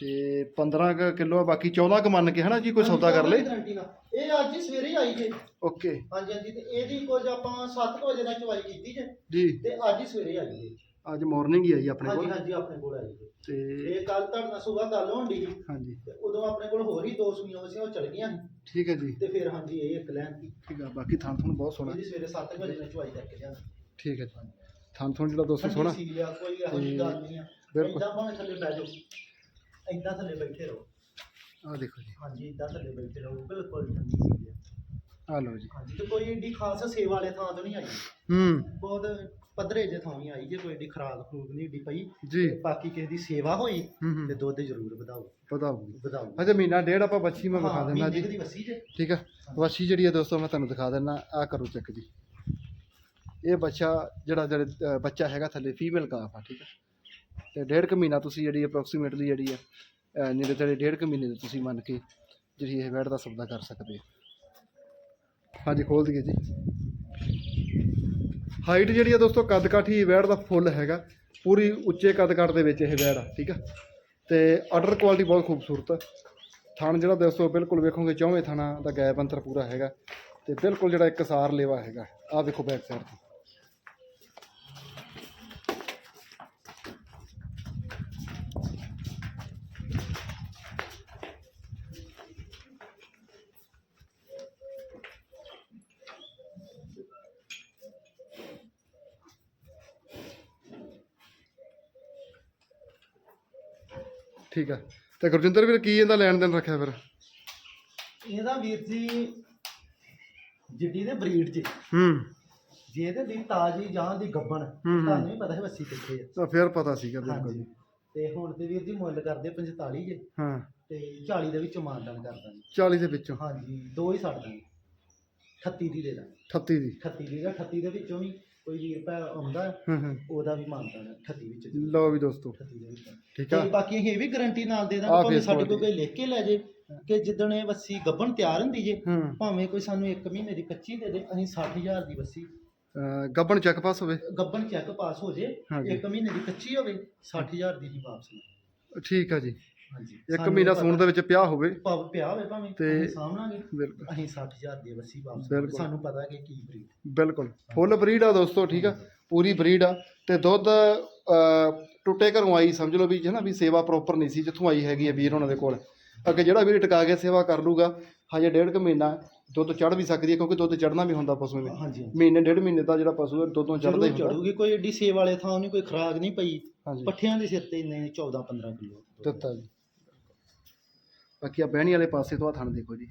ਤੇ 15 ਕੁ ਕਿਲੋ ਆ ਬਾਕੀ 14 ਕੁ ਮੰਨ ਕੇ ਹਨਾ ਜੀ ਕੋਈ ਸੌਦਾ ਕਰ ਲੇ ਗਾਰੰਟੀ ਨਾਲ। ਇਹ ਅੱਜ ਹੀ ਸਵੇਰੇ ਆਈ ਜੇ। ਓਕੇ ਹਾਂਜੀ ਹਾਂਜੀ ਤੇ ਇਹਦੀ ਕੁਝ ਆਪਾਂ 7 ਵਜੇ ਨਾਲ ਚਵਾਈ ਕੀਤੀ ਜੇ। ਜੀ। ਤੇ ਅੱਜ ਹੀ ਸਵੇਰੇ ਆਈ ਜੇ। ਅੱਜ ਮਾਰਨਿੰਗ ਹੀ ਆ ਜੀ ਆਪਣੇ ਹਾਂਜੀ ਕੋਲ। ਹਾਂਜੀ ਆਪਣੇ ਕੋਲ ਆਈ ਜੇ। ਤੇ ਇਹ ਕੱਲ ਤੁਹਾਡੇ ਨਾਲ ਸੁਬਾਹ ਗੱਲ ਹੋਣ ਦੀ ਹਾਂਜੀ। ਤੇ ਉਦੋਂ ਆਪਣੇ ਕੋਲ ਹੋਰ ਹੀ ਦੋ ਸੂਈਆਂ ਵਸੀਆਂ ਉਹ ਚਲ ਗਈਆਂ ਸੀ। ਠੀਕ ਹੈ ਜੀ। ਤੇ ਫਿਰ ਹਾਂਜੀ ਇਹ ਇੱਕ ਲੈਣ ਦੀ ਠੀਕ ਆ ਬਾਕੀ ਥਾਂ ਤੁਹਾਨੂੰ ਬਹੁਤ ਸੋਹਣਾ। ਇਹਦੀ ਸਵੇਰੇ 7 ਵਜੇ ਨਾਲ ਚਵਾਈ ਕਰਕੇ ਲਿਆਂਦੀ। ਠੀਕ ਹੈ ਜੀ। ਥਾਂ ਤੁਹਾਨੂੰ ਜਿਹੜਾ ਦੋਸਤੋ ਸੋਹਣਾ। ਸੀ ਆ ਕੋਈ ਇਹੋ ਜਿਹੀ ਗੱਲ ਨਹੀਂ ਆ। ਬਿਲਕੁਲ। ਏਦਾਂ ਭਾਵੇਂ ਥੱਲੇ ਬਹਿ ਜਾਓ ਏਦਾਂ ਥੱਲੇ ਬੈਠੇ ਰਹੋ। ਆ ਦੇਖੋ ਜੀ। ਹਾਂਜੀ ਏਦਾਂ ਥੱਲੇ ਬੈਠੇ ਰਹੋ ਬਿਲਕੁਲ ਠੰਡੀ ਸੀ ਆ। ਆ ਲਓ ਜੀ। ਹਾਂਜੀ ਤੇ ਕੋਈ ਏਡੀ ਖਾਸ ਸੇਵਾ ਵਾਲੇ ਥਾਂ ਤੋਂ ਨਹੀਂ ਆਈ। ਹੂੰ। ਬਹੁਤ ਪੱਧਰੇ ਜੇ ਥਾਂ ਹੀ ਆਈ ਜੇ ਕੋਈ ਏਡੀ ਖਰਾਬ ਖਰੂਬ ਨਹੀਂ ਏਡੀ ਪਈ ਜੀ। ਤੇ ਬਾਕੀ ਕਿਸੇ ਦੀ ਸੇਵਾ ਹੋਈ ਹੂੰ ਹੂੰ। ਤੇ ਦੁੱਧ ਜ਼ਰੂਰ ਵਧਾਓ। ਪਤਾ ਵਧਾਓ ਅੱਛਾ ਮਹੀਨਾ ਡੇਢ ਆਪਾਂ ਬੱਚੀ ਮੈਂ ਵਿਖਾ ਹਾਂ, ਦਿੰਦਾ ਮਹੀਨੇ ਜੀ। ਕੁ ਦੀ ਵਸੀ ਜੇ। ਠੀਕ ਹੈ ਵੱਛੀ ਜਿਹੜੀ ਹੈ ਦੋਸਤੋ ਮੈਂ ਤੁਹਾਨੂੰ ਦਿਖਾ ਦਿੰਦਾ। ਆ ਕਰੋ ਚੈੱਕ ਜੀ। ਇਹ ਬੱਚਾ ਜਿਹੜਾ ਬੱਚਾ ਹੈਗਾ ਥੱਲੇ ਫੀਮੇਲ ਕਾਫ ਆ ਠੀਕ ਹੈ ਤੇ ਡੇਢ ਕੁ ਮਹੀਨਾ ਤੁਸੀਂ ਜਿਹੜੀ ਅਪਰੋਕਸੀਮੇਟਲੀ ਜਿਹੜੀ ਹੈ ਅ, ਨੇੜੇ ਤੇੜੇ ਡੇਢ ਕੁ ਮਹੀਨੇ ਦੀ ਤੁਸੀਂ ਮੰਨ ਕੇ ਜਿਹੜੀ ਇਹ ਵੈਟ ਦਾ ਸੌਦਾ ਕਰ ਸਕਦੇ ਹੋ। ਹਾਂਜੀ ਖੋਲ ਦਈਏ ਜੀ। ਹਾਈਟ ਜਿਹੜੀ ਹੈ ਦੋਸਤੋ ਕੱਦ ਕਾਠੀ ਵੈਟ ਦਾ ਫੁੱਲ ਹੈਗਾ। ਪੂਰੀ ਉੱਚੇ ਕੱਦ ਕਾਠ ਦੇ ਵਿੱਚ ਇਹ ਵੈਟ ਆ ਠੀਕ ਆ? ਤੇ ਆਰਡਰ ਕੁਆਲਿਟੀ ਬਹੁਤ ਖੂਬਸੂਰਤ ਆ। ਥਣ ਜਿਹੜਾ ਦੋਸਤੋ ਬਿਲਕੁਲ ਵੇਖੋਗੇ ਚੌਵੇਂ ਥਣਾ ਦਾ ਗੈਪ ਅੰਤਰ ਪੂਰਾ ਹੈਗਾ। ਤੇ ਬਿਲਕੁਲ ਜਿਹੜਾ ਇੱਕ ਸਾਰ ਲੇਵਾ ਹੈਗਾ ਆਹ ਵੇਖੋ ਬੈਕ ਸਾਈਡ ਤੇ। ਠੀਕ ਆ ਤੇ ਗੁਰਜਿੰਦਰ ਵੀਰ ਕੀ ਇਹਦਾ ਲੈਣ ਦੇਣ ਰੱਖਿਆ ਫਿਰ? ਇਹਦਾ ਵੀਰ ਜੀ ਜਿੱਡੀ ਦੇ ਬਰੀਡ 'ਚ। ਹੂੰ। ਜੇ ਇਹਦੇ ਦੀ ਤਾਜੀ ਜਾਂ ਦੀ ਗੱਬਣ ਹੂੰ। ਤੁਹਾਨੂੰ ਵੀ ਪਤਾ ਹੈ ਵੱਸੀ ਕਿੱਥੇ ਆ। ਤਾਂ ਫਿਰ ਪਤਾ ਸੀਗਾ ਬਿਲਕੁਲ ਹਾਂਜੀ। ਜੀ। ਤੇ ਹੁਣ ਤੇ ਵੀਰ ਜੀ ਮੁੱਲ ਕਰਦੇ 45 ਜੇ। ਹਾਂ। ਤੇ 40 ਦੇ ਵਿੱਚੋਂ ਮਾਨਦਾਨ ਕਰ ਦਾਂਗੇ 40 ਦੇ ਵਿੱਚੋਂ? ਹਾਂਜੀ ਦੋ ਹੀ ਛੱਡ ਦਾਂਗੇ 38 ਦੀ ਦੇ ਦਾਂਗੇ। 38 ਦੀ। 38 ਦੀ ਦਾ 38 ਦੇ ਵਿੱਚੋਂ ਵੀ ਕੋਈ ਵੀਰ ਭੈ ਆਉਂਦਾ ਹੈ, ਹਾਂ। ਹਾਂ ਉਹਦਾ ਵੀ ਮਾਨਦਾਨ ਹੈ 38 ਵਿੱਚ ਲਓ ਵੀ ਦੋਸਤੋ 38 ਦੇ ਵਿੱਚ। ਠੀਕ ਆ। ਤੇ ਬਾਕੀ ਅਸੀਂ ਇਹ ਵੀ ਗਾਰੰਟੀ ਨਾਲ ਦੇ ਆਹ ਦਾਂਗੇ ਭਾਵੇਂ ਫਿਰ ਸਾਡੇ ਕੋਲ ਤੁਹਾਡੀ। ਕੋਈ ਲਿਖ ਕੇ ਲੈ ਜੇ ਕਿ ਜਿੱਦਣ ਇਹ ਵੱਸੀ ਗੱਬਣ ਤਿਆਰ ਹੁੰਦੀ ਜੇ ਹੂੰ। ਭਾਵੇਂ ਕੋਈ ਸਾਨੂੰ 1 ਮਹੀਨੇ ਦੀ ਕੱਚੀ ਦੇ ਦੇ ਅਸੀਂ 60000 ਦੀ ਵੱਸੀ। ਅਹ ਗੱਬਣ ਚੱਕ ਪਾਸ ਹੋਵੇ। ਗੱਬਣ ਚੈੱਕ ਪਾਸ ਹੋ ਜੇ ਹਾਂਜੀ। 1 ਮਹੀਨੇ ਦੀ ਕੱਚੀ ਹੋਵੇ 60000 ਦੀ ਹੀ ਵਾਪਸ ਲੈ ਠੀਕ ਆ ਜੀ। ਹਾਂਜੀ। ਇੱਕ ਸਾਨੂੰ ਮਹੀਨਾ ਸੂਣ ਦੇ ਵਿੱਚ ਪਿਆ ਹੋਵੇ। ਭਾਵੇਂ ਪਿਆ ਹੋਵੇ ਭਾਵੇਂ ਤੇ- ਅਸੀਂ ਸਾਹਮਣਾਂਗੇ ਬਿਲਕੁਲ। ਅਸੀਂ 60000 ਦੀ ਵੱਸੀ ਵਾਪਸ ਬਿਲਕੁਲ। ਸਾਨੂੰ ਪਤਾ ਕਿ ਕੀ ਬਰੀਡ। ਬਿਲਕੁਲ। ਫੁੱਲ ਬਰੀਡ ਆ ਦੋਸਤੋ ਠੀਕ ਆ? ਪੂਰੀ ਬਰੀਡ ਆ। ਤੇ ਦੁੱਧ ਅਹ, ਟੁੱਟੇ ਘਰੋਂ ਆਈ ਸਮਝ ਲਓ ਵੀ ਹੈ ਨਾ ਵੀ ਸੇਵਾ ਪ੍ਰੋਪਰ ਨਹੀਂ ਸੀ ਜਿੱਥੋਂ ਆਈ ਹੈਗੀ ਆ ਵੀਰ ਉਹਨਾਂ ਦੇ ਕੋਲ। ਅੱਗੇ ਜਿਹੜਾ ਵੀਰ ਟਿਕਾ ਕੇ ਸੇਵਾ ਕਰ ਲੂਗਾ ਹਜੇ ਡੇਢ ਕੁ ਮਹੀਨਾ ਦੁੱਧ ਚੜ ਵੀ ਸਕਦੀ ਹੈ ਕਿਉਂਕਿ ਦੁੱਧ ਚੜਨਾ ਵੀ ਹੁੰਦਾ ਪਸ਼ੂ ਨੇ ਹਾਂਜੀ ਮਹੀਨੇ ਡੇਢ ਮਹੀਨੇ ਦਾ ਜਿਹੜਾ ਪਸ਼ੂ ਹੈ ਦੁੱਧੋਂ ਚੜਦਾ ਹੀ ਹੁੰਦਾ। ਚੜੂਗੀ ਕੋਈ ਏਡੀ ਸੇਵ ਵਾਲੇ ਥਾਂ ਨਹੀਂ ਕੋਈ ਖਰਾਕ ਨਹੀਂ ਪਈ। ਹਾਂਜੀ। ਪੱਠਿਆਂ ਦੇ ਸਿਰ ਤੇ ਇੰਨੇ 14 15 ਕਿਲੋ। ਦਿੱਤਾ ਜੀ। ਬਾਕੀ ਆ ਬਹਿਣੀ ਵਾਲੇ ਪਾਸੇ ਤੋਂ ਆ ਥਣ ਦੇਖੋ ਜੀ।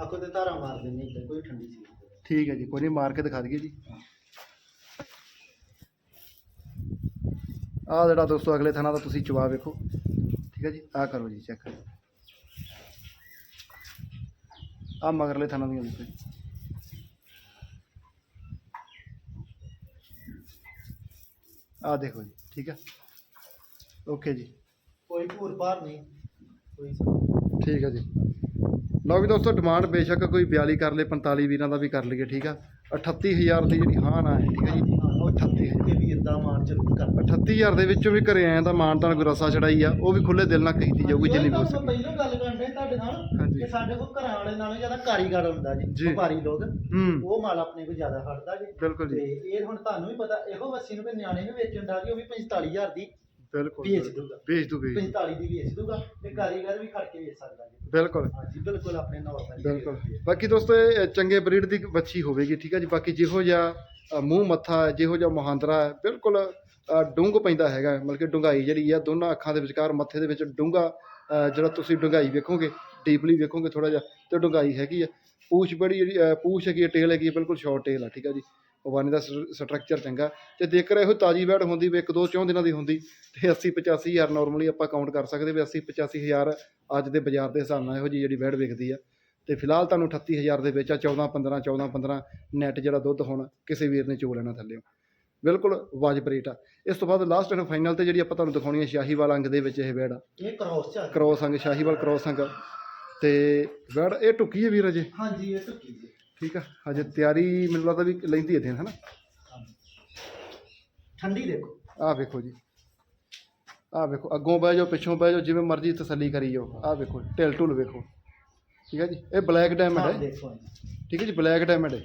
ਆਖੋ ਤੇ ਧਾਰਾ ਮਾਰ ਦਿੰਦੇ ਇੱਧਰ ਕੋਈ ਠੰਡੀ ਸੀ। ਠੀਕ ਹੈ ਜੀ ਕੋਈ ਨਹੀਂ ਮਾਰ ਕੇ ਦਿਖਾ ਦਈਏ ਜੀ। ਆਹ ਜਿਹੜਾ ਦੋਸਤੋ ਅਗਲੇ ਥਾਣਾ ਦਾ ਤੁਸੀਂ ਚਵਾ ਵੇਖੋ। ਠੀਕ ਹੈ ਜੀ ਆਹ ਕਰੋ ਜੀ ਚੈੱਕ ਆਹ ਮਗਰਲੇ ਥਾਣਾ ਦੀਆਂ ਦੇਖੋ ਜੀ। ਆਹ ਦੇਖੋ ਜੀ ਠੀਕ ਹੈ। ਓਕੇ ਜੀ। ਕੋਈ ਭੂਰ ਭਾਰ ਨਹੀਂ। ਕੋਈ ਠੀਕ ਹੈ ਜੀ। ਲਓ ਵੀ ਦੋਸਤੋ ਡਿਮਾਂਡ ਬੇਸ਼ੱਕ ਕੋਈ 42 ਕਰ ਲੇ 45 ਵੀਰਾਂ ਦਾ ਵੀ ਕਰ ਲਈਏ ਠੀਕ ਆ। 38000 ਦੀ ਜਿਹੜੀ ਹਾਂ ਨਾ ਹੈ ਠੀਕ ਹੈ ਜੀ। ਉਹ 38 ਕੇ ਵੀਰ ਦਾ ਮਾਨ ਜ਼ਰੂਰ ਕਰ 38000 ਦੇ ਵਿੱਚੋਂ ਵੀ ਘਰੇ ਆਇਆ ਤਾਂ ਮਾਨਤਾਨ ਕੋਈ ਰਸਾ ਚੜਾਈ ਆ ਉਹ ਵੀ ਖੁੱਲੇ ਦਿਲ ਨਾਲ ਕਹੀਦੀ ਜਾਊਗੀ ਜਿੰਨੀ ਵੀ ਹੋ ਸਕੇ। ਪਹਿਲਾਂ ਗੱਲ ਕਰਦੇ ਤੁਹਾਡੇ ਨਾਲ। ਕਿ ਸਾਡੇ ਕੋਲ ਘਰਾਂ ਵਾਲੇ ਨਾਲੋਂ ਜ਼ਿਆਦਾ ਕਾਰੀਗਰ ਹੁੰਦਾ ਜੀ। ਵਪਾਰੀ ਲੋਕ। ਉਹ ਮਾਲ ਆਪਣੇ ਕੋਲ ਜ਼ਿਆਦਾ ਖੜਦਾ ਜੀ। ਬਿਲਕੁਲ ਤੇ ਇਹ ਹੁਣ ਤੁਹਾਨੂੰ ਵੀ ਪਤਾ ਇਹੋ ਵੱਸੀ ਨੂੰ ਨਿਆਣੇ ਨੂੰ ਵੇਚਣ ਦਾ ਜੀ ਉਹ ਵੀ 45000 ਦੀ ਬਿਲਕੁਲ ਵੇਚ ਦੂਗਾ ਵੇਚ ਦੂ ਵੇਚ 45 ਦੀ ਵੇਚ ਦੂਗਾ ਤੇ ਕਾਰੀਗਰ ਵੀ ਖੜ ਕੇ ਵੇਚ ਸਕਦਾ ਜੀ। ਬਿਲਕੁਲ। ਹਾਂਜੀ ਬਿਲਕੁਲ ਆਪਣੇ ਨੌਰਮਲ ਬਿਲਕੁਲ। ਬਾਕੀ ਦੋਸਤੋ ਇਹ ਚੰਗੇ ਬਰੀਡ ਦੀ ਬੱਚੀ ਹੋਵੇਗੀ ਠੀਕ ਹੈ ਜੀ? ਬਾਕੀ ਜਿਹੋ ਜਿਹਾ ਮੂੰਹ ਮੱਥਾ ਜਿਹੋ ਜਿਹਾ ਮੁਹਾਂਦਰਾ ਹੈ ਬਿਲਕੁਲ ਡੂੰਘ ਪੈਂਦਾ ਹੈਗਾ ਮਤਲਬ ਕਿ ਡੂੰਘਾਈ ਜਿਹੜੀ ਆ ਦੋਨਾਂ ਅੱਖਾਂ ਦੇ ਵਿਚਕਾਰ ਮੱਥੇ ਦੇ ਵਿੱਚ ਡੂੰਘਾ ਜਿਹੜਾ ਤੁਸੀਂ ਡੂੰਘਾਈ ਵੇਖੋਗੇ ਡੀਪਲੀ ਵੇਖੋਗੇ ਥੋੜਾ ਜਿਹਾ ਤੇ ਡੂੰਘਾਈ ਹੈਗੀ ਆ। ਪੂਛ ਬੜੀ ਜਿਹੜੀ ਪੂਛ ਹੈਗੀ ਟੇਲ ਹੈਗੀ ਆ, ਬਿਲਕੁਲ ਸ਼ਾਰਟ ਟੇਲ ਆ ਠੀਕ ਹੈ ਜੀ? ਪਵਾਨੀ ਦਾ ਸਟਰਕਚਰ ਚੰਗਾ। ਤੇ ਜੇਕਰ ਇਹੋ ਤਾਜੀ ਵੈਟ ਹੁੰਦੀ ਵੀ ਇੱਕ ਦੋ ਚੌਂ ਦਿਨਾਂ ਦੀ ਹੁੰਦੀ ਤੇ 80 85 ਹਜ਼ਾਰ ਨਾਰਮਲੀ ਆਪਾਂ ਕਾਊਂਟ ਕਰ ਸਕਦੇ ਵੀ 80 85 ਹਜ਼ਾਰ ਅੱਜ ਦੇ ਬਾਜ਼ਾਰ ਦੇ ਹਿਸਾਬ ਨਾਲ ਇਹੋ ਜਿਹੀ ਜਿਹੜੀ ਵੈਟ ਵਿਕਦੀ ਆ। ਤੇ ਫਿਲਹਾਲ ਤੁਹਾਨੂੰ 38000 ਦੇ ਵਿੱਚ ਆ 14 15 14 15 ਨੈਟ ਜਿਹੜਾ ਦੁੱਧ ਹੁਣ ਕਿਸੇ ਵੀਰ ਨੇ ਚੋ ਲੈਣਾ ਥੱਲੇ ਬਿਲਕੁਲ ਵਾਜਬ ਰੇਟ ਆ। ਇਸ ਤੋਂ ਬਾਅਦ ਲਾਸਟ ਐਂਡ ਫਾਈਨਲ ਤੇ ਜਿਹੜੀ ਆਪਾਂ ਤੁਹਾਨੂੰ ਦਿਖਾਉਣੀ ਹੈ ਸ਼ਾਹੀਵਾਲ ਅੰਗ ਦੇ ਵਿੱਚ ਇਹ ਵੈੜ ਆ। ਇਹ ਕ੍ਰੋਸ ਚ। ਕ੍ਰੋਸ ਅੰਗ ਸ਼ਾਹੀਵਾਲ ਕ੍ਰੋਸ ਅੰਗ। ਤੇ ਵੈੜ ਇਹ ਟੁੱਕੀ ਹੈ ਵੀਰ ਅਜੇ? ਹਾਂਜੀ ਇਹ ਟੁੱਕੀ ਜੀ। ਠੀਕ ਆ ਹਜੇ ਤਿਆਰੀ ਮੈਨੂੰ ਲੱਗਦਾ ਵੀ ਲੈਂਦੀ ਹੈ ਦਿਨ ਹਨਾ। ਠੰਡੀ ਦੇਖੋ। ਆਹ ਵੇਖੋ ਜੀ। ਆਹ ਵੇਖੋ ਅੱਗੋਂ ਬਹਿ ਜਾਓ ਪਿੱਛੋਂ ਬਹਿ ਜਾਓ ਜਿਵੇਂ ਮਰਜ਼ੀ ਤਸੱਲੀ ਕਰੀ ਜਾਓ। ਆਹ ਵੇਖੋ ਢਿਲ ਢੁਲ ਵੇਖੋ। ਠੀਕ ਹੈ ਜੀ? ਇਹ ਬਲੈਕ ਡਾਇਮੰਡ ਹਾਂ। ਦੇਖੋ ਠੀਕ ਹੈ ਜੀ ਬਲੈਕ ਡਾਇਮੰਡ ਹੈ।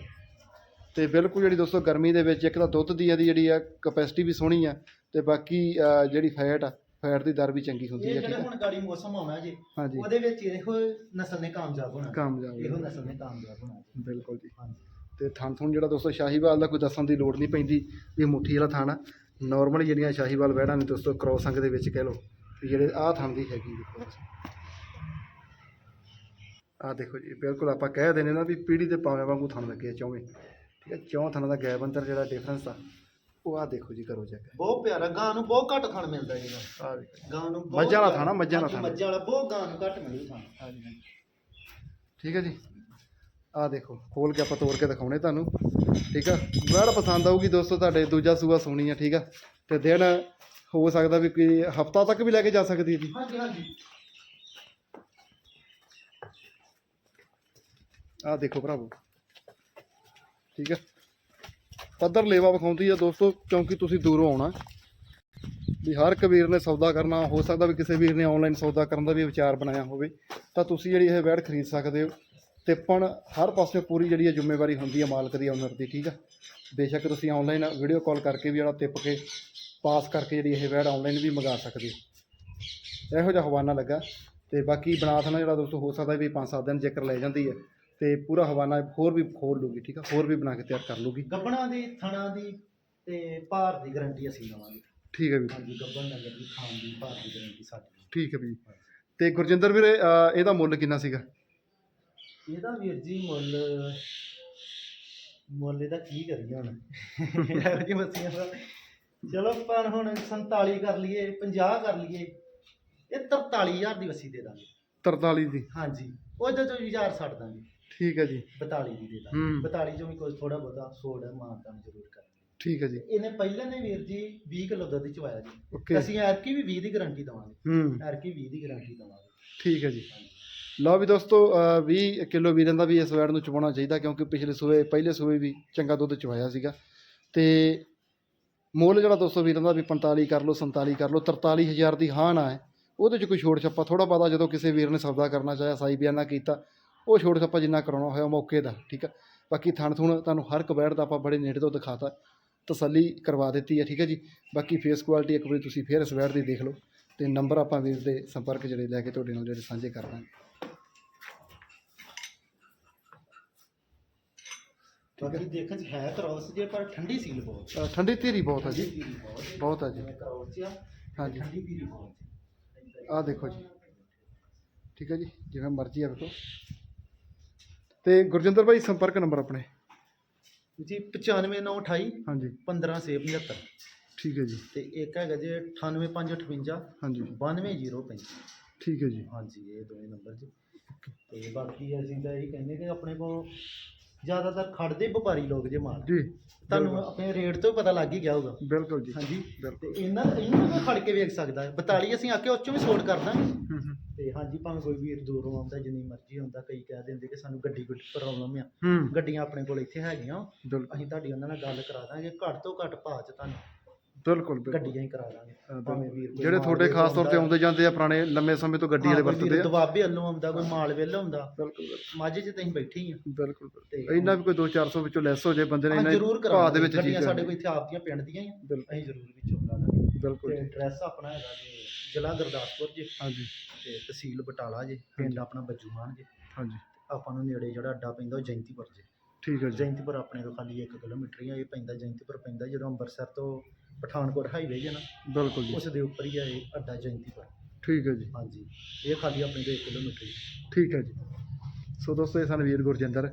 ਤੇ ਬਿਲਕੁਲ ਜਿਹੜੀ ਦੋਸਤੋ ਗਰਮੀ ਦੇ ਵਿੱਚ ਇੱਕ ਤਾਂ ਦੁੱਧ ਦੀ ਇਹਦੀ ਜਿਹੜੀ ਆ ਕਪੈਸਿਟੀ ਵੀ ਸੋਹਣੀ ਆ ਤੇ ਬਾਕੀ ਜਿਹੜੀ ਫੈਟ ਆ ਫੈਟ ਦੀ ਦਰ ਵੀ ਚੰਗੀ ਹੁੰਦੀ ਇਹ ਹੈ ਠੀਕ ਜਿਹੜਾ ਹੈ? ਹੁਣ ਗਾੜੀ ਮੌਸਮ ਆਉਣਾ ਜੀ ਹਾਂਜੀ। ਉਹਦੇ ਵਿੱਚ ਇਹੋ ਨਸਲ ਨੇ ਕਾਮਯਾਬ ਹੋਣਾ ਕਾਮਯਾਬ ਇਹੋ ਨਸਲ ਨੇ ਕਾਮਯਾਬ ਹੋਣਾ ਜੀ। ਬਿਲਕੁਲ ਜੀ। ਹਾਂਜੀ। ਤੇ ਥਣ ਥੁਣ ਜਿਹੜਾ ਦੋਸਤੋ ਸ਼ਾਹੀਵਾਲ ਦਾ ਕੋਈ ਦੱਸਣ ਦੀ ਲੋੜ ਨਹੀਂ ਪੈਂਦੀ ਵੀ ਮੁੱਠੀ ਵਾਲਾ ਥਣ ਆ। ਨਾਰਮਲ ਜਿਹੜੀਆਂ ਸ਼ਾਹੀਵਾਲ ਵਹਿੜਾਂ ਨੇ ਦੋਸਤੋ ਕ੍ਰੋਸ ਅੰਗ ਦੇ ਵਿੱਚ ਕਹਿ ਲਓ ਵੀ ਜਿਹੜੇ ਆਹ ਥਣ ਦੀ ਹੈਗੀ ਦੇਖੋ ਆਹ ਦੇਖੋ ਜੀ ਬਿਲਕੁਲ ਆਪਾਂ ਕਹਿ ਦਿੰਦੇ ਨਾ ਵੀ ਪੀੜੀ ਦੇ ਪਾਵੇਂ ਵਾਂਗੂ ਥਣ ਲੱਗੇ ਆ ਚੌਵੇਂ। ਠੀਕ ਹੈ ਚੌਂ ਥਣਾਂ ਦਾ ਗੈਪ ਅੰਦਰ ਜਿਹੜਾ ਡਿਫਰੈਂਸ ਆ ਉਹ ਆਹ ਦੇਖੋ ਜੀ ਕਰੋ ਚੈੱਕ ਬਹੁਤ ਪਿਆਰਾ ਗਾਂ ਨੂੰ ਬਹੁਤ ਘੱਟ ਖਾਣ ਮਿਲਦਾ ਜੀ ਵੇਖੋ। ਗਾਂ ਨੂੰ ਬਹੁਤ ਮੱਝਾਂ ਵਾਲਾ। ਥਾਣਾ, ਮੱਝਾਂ ਵਾਲਾ ਹਾਂਜੀ, ਥਾਣਾ। ਮੱਝਾਂ ਵਾਲਾ ਬਹੁਤ ਗਾਂ ਨੂੰ ਘੱਟ ਮਿਲੂ ਥਾਂ ਹਾਂਜੀ ਹਾਂਜੀ ਠੀਕ ਹੈ ਜੀ। ਆਹ ਦੇਖੋ ਖੋਲ ਕੇ ਆਪਾਂ ਤੋੜ ਕੇ ਦਿਖਾਉਣੇ ਤੁਹਾਨੂੰ। ਠੀਕ ਆ? ਬੜਾ ਪਸੰਦ ਆਊਗੀ ਦੋਸਤੋ ਤੁਹਾਡੇ ਦੂਜਾ ਸੂਆ ਸੋਣੀ ਆ ਠੀਕ ਆ? ਤੇ ਦਿਨ ਹੋ ਸਕਦਾ ਵੀ ਕੋਈ ਹਫਤਾ ਤੱਕ ਵੀ ਲੈ ਕੇ ਜਾ ਸਕਦੀ ਹੈ ਜੀ। ਹਾਂਜੀ ਹਾਂਜੀ। ਆਹ ਦੇਖੋ ਭਰਾਵੋ। ਠੀਕ ਹੈ ਪੱਧਰ ਲੇਵਾ ਵਿਖਾਉਂਦੀ ਆ ਦੋਸਤੋ, ਕਿਉਂਕਿ ਤੁਸੀਂ ਦੂਰੋਂ ਆਉਣਾ। ਵੀ ਹਰ ਇੱਕ ਵੀਰ ਨੇ ਸੌਦਾ ਕਰਨਾ, ਹੋ ਸਕਦਾ ਵੀ ਕਿਸੇ ਵੀਰ ਨੇ ਆਨਲਾਈਨ ਸੌਦਾ ਕਰਨ ਦਾ ਵੀ ਵਿਚਾਰ ਬਣਾਇਆ ਹੋਵੇ, ਤਾਂ ਤੁਸੀਂ ਜਿਹੜੀ ਇਹ ਵੈੜ ਖਰੀਦ ਸਕਦੇ ਹੋ। ਤਿੱਪਣ ਹਰ ਪਾਸੇ ਪੂਰੀ ਜਿਹੜੀ ਹੈ ਜ਼ਿੰਮੇਵਾਰੀ ਹੁੰਦੀ ਹੈ ਮਾਲਕ ਦੀ ਓਨਰ ਦੀ, ਠੀਕ ਆ? ਬੇਸ਼ੱਕ ਤੁਸੀਂ ਆਨਲਾਈਨ ਵੀਡੀਓ ਕਾਲ ਕਰਕੇ ਵੀ ਜਿਹੜਾ ਤਿੱਪ ਕੇ ਪਾਸ ਕਰਕੇ ਜਿਹੜੀ ਇਹ ਵੈੜ ਆਨਲਾਈਨ ਵੀ ਮੰਗਾ ਸਕਦੇ ਹੋ। ਇਹੋ ਜਿਹਾ ਹਵਾਨਾ ਲੱਗਾ। ਤੇ ਬਾਕੀ ਬਣਾ ਥਣਾ ਜਿਹੜਾ ਦੋਸਤੋ, ਹੋ ਸਕਦਾ ਵੀ 5-7 ਦਿਨ ਜੇਕਰ ਲੈ ਜਾਂਦੀ ਹੈ ਤੇ ਪੂਰਾ ਹਵਾਨਾ ਹੋਰ ਵੀ ਖੋਲ ਲੂਗੀ ਠੀਕ ਆ? ਹੋਰ ਵੀ ਬਣਾ ਕੇ ਤਿਆਰ ਕਰ ਲੂਗੀ। ਗੱਬਣਾ ਦੀ ਥਣਾ ਦੀ ਤੇ ਭਾਰ ਦੀ ਗਾਰੰਟੀ ਅਸੀਂ ਲਵਾਂਗੇ ਠੀਕ ਹੈ ਵੀਰ। ਹਾਂਜੀ ਗੱਬਣ ਨਗਰ ਦੀ ਖਾਣ ਦੀ ਭਾਰ ਦੀ ਗਾਰੰਟੀ ਸਾਡੀ ਠੀਕ ਹੈ ਵੀਰ। ਤੇ ਗੁਰਜਿੰਦਰ ਵੀਰੇ ਇਹਦਾ ਮੁੱਲ ਕਿੰਨਾ ਸੀਗਾ? ਇਹਦਾ ਵੀਰ ਜੀ ਮੁੱਲ ਮੁੱਲ ਇਹਦਾ ਕੀ ਕਰੀਏ ਹੁਣ? ਇਹੋ ਜਿਹੀ ਦਾ। ਚਲੋ ਪਰ ਹੁਣ 47 ਕਰ ਲਈਏ 50 ਕਰ ਲਈਏ ਇਹ 43000 ਦੀ ਵਸੀ ਦੇ ਦਾਂਗੇ। 43 ਦੀ। ਹਾਂਜੀ ਉਹਦੇ ਚੋਂ 1000 ਛੱਡ ਦਾਂਗੇ। ਠੀਕ ਹੈ ਜੀ। 42 ਦੀ ਦੇ ਦਾਂਗੇ। ਹੂੰ। 42 ਚੋਂ ਵੀ ਕੋਈ ਥੋੜਾ ਬਹੁਤਾ ਸੋੜ ਮਾਨਤਾ ਜ਼ਰੂਰ ਕਰਾਂਗੇ। ਠੀਕ ਹੈ ਜੀ। ਇਹਨੇ ਪਹਿਲਾਂ ਨੇ ਵੀਰ ਜੀ 20 ਕਿਲੋ ਦੁੱਧ ਚਵਾਇਆ ਜੀ। ਓਕੇ। ਅਸੀਂ ਐਰਕੀ ਵੀ 20 ਦੀ ਗਾਰੰਟੀ ਦਵਾਂਗੇ। ਹੂੰ। ਐਰਕੀ 20 ਦੀ ਗਾਰੰਟੀ ਦਵਾਂਗੇ। ਠੀਕ ਹੈ ਜੀ। ਲਓ ਵੀ ਦੋਸਤੋ ਅਹ 20 ਕਿਲੋ ਵੀਰਾਂ ਦਾ ਵੀ ਇਸ ਵੈੜ ਨੂੰ ਚਵਾਉਣਾ ਚਾਹੀਦਾ ਕਿਉਂਕਿ ਪਿਛਲੇ ਸੂਏ ਪਹਿਲੇ ਸੂਏ ਵੀ ਚੰਗਾ ਦੁੱਧ ਚਵਾਇਆ ਸੀਗਾ। ਤੇ ਮੁੱਲ ਜਿਹੜਾ ਦੋਸਤੋ ਵੀਰਾਂ ਦਾ ਵੀ 45 ਕਰ ਲਓ 47 ਕਰ ਲਓ 43000 ਦੀ ਹਾਂ ਨਾ ਹੈ ਉਹਦੇ 'ਚ ਕੋਈ ਛੋਟ ਛੱਪਾ ਥੋੜਾ ਬਹੁਤਾ ਜਦੋਂ ਕਿਸੇ ਵੀਰ ਨੇ ਸੌਦਾ ਕਰਨਾ ਚਾਹਿਆ ਸਾਈ ਬਿਆਨਾ ਕੀਤਾ ਉਹ ਛੋਟ ਛੱਪਾ ਜਿੰਨਾ ਕਰਾਉਣਾ ਹੋਇਆ ਮੌਕੇ ਦਾ ਠੀਕ ਆ? ਬਾਕੀ ਥਣ ਥੁਣ ਤੁਹਾਨੂੰ ਹਰ ਇੱਕ ਵੈੜ ਦਾ ਆਪਾਂ ਬੜੇ ਨੇੜੇ ਤੋਂ ਦਿਖਾਤਾ। ਤਸੱਲੀ ਕਰਵਾ ਦਿੱਤੀ ਹੈ ਠੀਕ ਹੈ ਜੀ? ਬਾਕੀ ਫੇਸ ਕੁਆਲਿਟੀ ਇੱਕ ਵਾਰੀ ਤੁਸੀਂ ਫੇਰ ਇਸ ਵੈੜ ਦੀ ਦੇਖ ਲਓ ਤੇ ਨੰਬਰ ਆਪਾਂ ਵੀਰ ਦੇ ਸੰਪਰਕ ਜਿਹੜੇ ਲੈ ਕੇ ਤੁਹਾਡੇ ਨਾਲ ਜਿਹੜੇ ਸਾਂਝੇ ਕਰ ਦਾਂਗੇ। ਬਾਕੀ ਦੇਖਣ ਚ ਹੈ ਕ੍ਰੋਸ ਜੇ ਪਰ ਠੰਡੀ ਸੀਲ ਬਹੁਤ ਅ, ਠੰਡੀ ਧੀਰੀ ਬਹੁਤ ਹੈ ਜੀ। ਬਹੁਤ ਜੀ। ਚ ਆ ਹਾਂਜੀ। ਠੰਡੀ ਧੀਰੀ ਬਹੁਤ ਹੈ। ਆਹ ਦੇਖੋ ਜੀ। ਠੀਕ ਹੈ ਜੀ ਜਿਵੇਂ ਮਰਜ਼ੀ ਆ ਵੇਖੋ। ਤੇ ਗੁਰਜਿੰਦਰ ਭਾਈ ਸੰਪਰਕ ਨੰਬਰ ਆਪਣੇ? ਜੀ 95928 ਹਾਂਜੀ। 1575 ਠੀਕ ਹੈ ਜੀ। ਤੇ ਇੱਕ ਹੈਗਾ ਜੀ 98558 ਹਾਂਜੀ। 92035 ਠੀਕ ਹੈ ਜੀ। ਹਾਂਜੀ ਇਹ ਦੋਵੇਂ ਨੰਬਰ ਜੀ। ਤੇ ਬਾਕੀ ਅਸੀਂ ਤਾਂ ਇਹੀ ਕਹਿੰਦੇ ਕਿ ਆਪਣੇ ਕੋਲ ਜ਼ਿਆਦਾਤਰ ਖੜਦੇ ਵਪਾਰੀ ਲੋਕ ਜੇ ਮਾਲ। ਜੀ। ਤੁਹਾਨੂੰ ਆਪਣੇ ਰੇਟ ਤੋਂ ਪਤਾ ਲੱਗ ਹੀ ਗਿਆ ਹੋਊਗਾ। ਬਿਲਕੁਲ ਜੀ। ਹਾਂਜੀ। ਤੇ ਇਹਨਾਂ ਇਹਨਾਂ ਨੂੰ ਖੜ ਕੇ ਵੇਖ ਸਕਦਾ। ਹੈ 42 ਅਸੀਂ ਆਕੇ ਉੱਚੋਂ ਵੀ ਸੋਟ ਕਰ ਦਾਂਗੇ। ਹੂੰ ਹੂੰ। ਤੇ ਹਾਂਜੀ ਭਾਵੇਂ ਕੋਈ ਵੀਰ ਦੂਰੋਂ ਆਉਂਦਾ ਜਿੰਨੀ ਮਰਜ਼ੀ ਆਉਂਦਾ ਕਈ ਕਹਿ ਦਿੰਦੇ ਕਿ ਸਾਨੂੰ ਗੱਡੀ ਗੁੱਡੀ ਪ੍ਰੋਬਲਮ ਆ। ਹੂੰ। ਗੱਡੀਆਂ ਆਪਣੇ ਕੋਲ ਇੱਥੇ ਹੈਗੀਆਂ। ਬਿਲਕੁਲ। ਅਸੀਂ ਤੁਹਾਡੀ ਉਹਨਾਂ ਨਾਲ ਗੱਲ ਕਰਾ ਦਾਂਗੇ। ਘੱਟ ਤੋਂ ਘੱਟ ਭਾਅ 'ਚ ਤੁਹਾਨੂੰ ਬਿਲਕੁਲ ਬਿਲਕੁਲ। ਗੱਡੀਆਂ ਹੀ ਕਰਾ ਦਾਂਗੇ। ਭਾਵੇਂ ਵੀਰ ਕੋਈ ਜਿਹੜੇ ਤੁਹਾਡੇ ਖਾਸ ਤੌਰ ਤੇ ਆਉਂਦਾ, ਆਉਂਦੇ ਜਾਂਦੇ ਆ ਪੁਰਾਣੇ ਲੰਮੇ ਸਮੇਂ ਤੋਂ ਗੱਡੀ ਵਾਲੇ ਕੋਈ ਵੀਰ ਵਰਤਦੇ ਆ। ਦੁਆਬੇ ਵੱਲੋਂ ਆਉਂਦਾ ਕੋਈ ਮਾਲਵੇ ਵੱਲੋਂ ਆਉਂਦਾ। ਬਿਲਕੁਲ ਮਾਝੇ 'ਚ ਤਾਂ ਅਸੀਂ ਬੈਠੇ ਹੀ ਆ। ਬਿਲਕੁਲ ਤੇ ਬਿਲਕੁਲ ਇੰਨਾ ਵੀ ਕੋਈ 2-400 ਵਿੱਚੋਂ ਲੈਸ ਹੋ ਜੇ ਬੰਦੇ ਨੇ ਹਾਂ ਇੰਨਾ ਜ਼ਰੂਰ ਭਾਅ ਕਰਾਂਗੇ ਦੇ ਵਿੱਚ ਗੱਡੀਆਂ ਚੀਜ਼ ਸਾਡੇ ਕੋਲ ਇੱਥੇ ਆਪਦੀਆਂ ਪਿੰਡ ਦੀਆਂ ਹੀ ਆ। ਬਿਲਕੁਲ। ਅਸੀਂ ਜ਼ਰੂਰ ਵਿੱਚੋਂ ਕਰਾ ਦਾਂਗੇ। ਬਿਲਕੁਲ ਜੀ। ਐਡਰੈਸ ਆਪਣਾ ਹੈਗਾ ਜੀ ਜ਼ਿਲ੍ਹਾ ਗੁਰਦਾਸਪੁਰ ਜੀ। ਹਾਂਜੀ। ਤੇ ਤਹਿਸੀਲ ਬਟਾਲਾ ਜੀ ਪਿੰਡ ਆਪਣਾ ਬੱਜੂਮਾਨ ਜੀ। ਹਾਂਜੀ। ਆਪਾਂ ਨੂੰ ਨੇੜੇ ਜਿਹੜਾ ਅੱਡਾ ਪੈਂਦਾ ਉਹ ਜੈਂਤੀਪੁਰ ਜੀ। ਠੀਕ ਹੈ ਜੀ। ਜੈਂਤੀਪੁਰ ਆਪਣੇ ਤੋਂ ਖਾਲੀ 1 ਕਿਲੋਮੀਟਰ ਹੀ ਆ ਇਹ ਪੈਂਦਾ ਜੈਂਤੀਪੁਰ ਪੈਂਦਾ ਜਦੋਂ ਅੰਮ੍ਰਿਤਸਰ ਤੋਂ ਪਠਾਨਕੋਟ ਹਾਈਵੇ ਹੈ ਨਾ ਬਿਲਕੁਲ ਜੀ। ਉਸ ਦੇ ਉੱਪਰ ਹੀ ਆ ਇਹ ਅੱਡਾ ਜੈਂਤੀਪੁਰ। ਠੀਕ ਹੈ ਜੀ। ਹਾਂਜੀ। ਇਹ ਖਾਲੀ ਆਪਣੇ ਤੋਂ 1 ਕਿਲੋਮੀਟਰ ਹੀ ਠੀਕ ਹੈ ਜੀ। ਸੋ ਦੋਸਤੋ ਇਹ ਸਨ ਵੀਰ ਗੁਰਜਿੰਦਰ।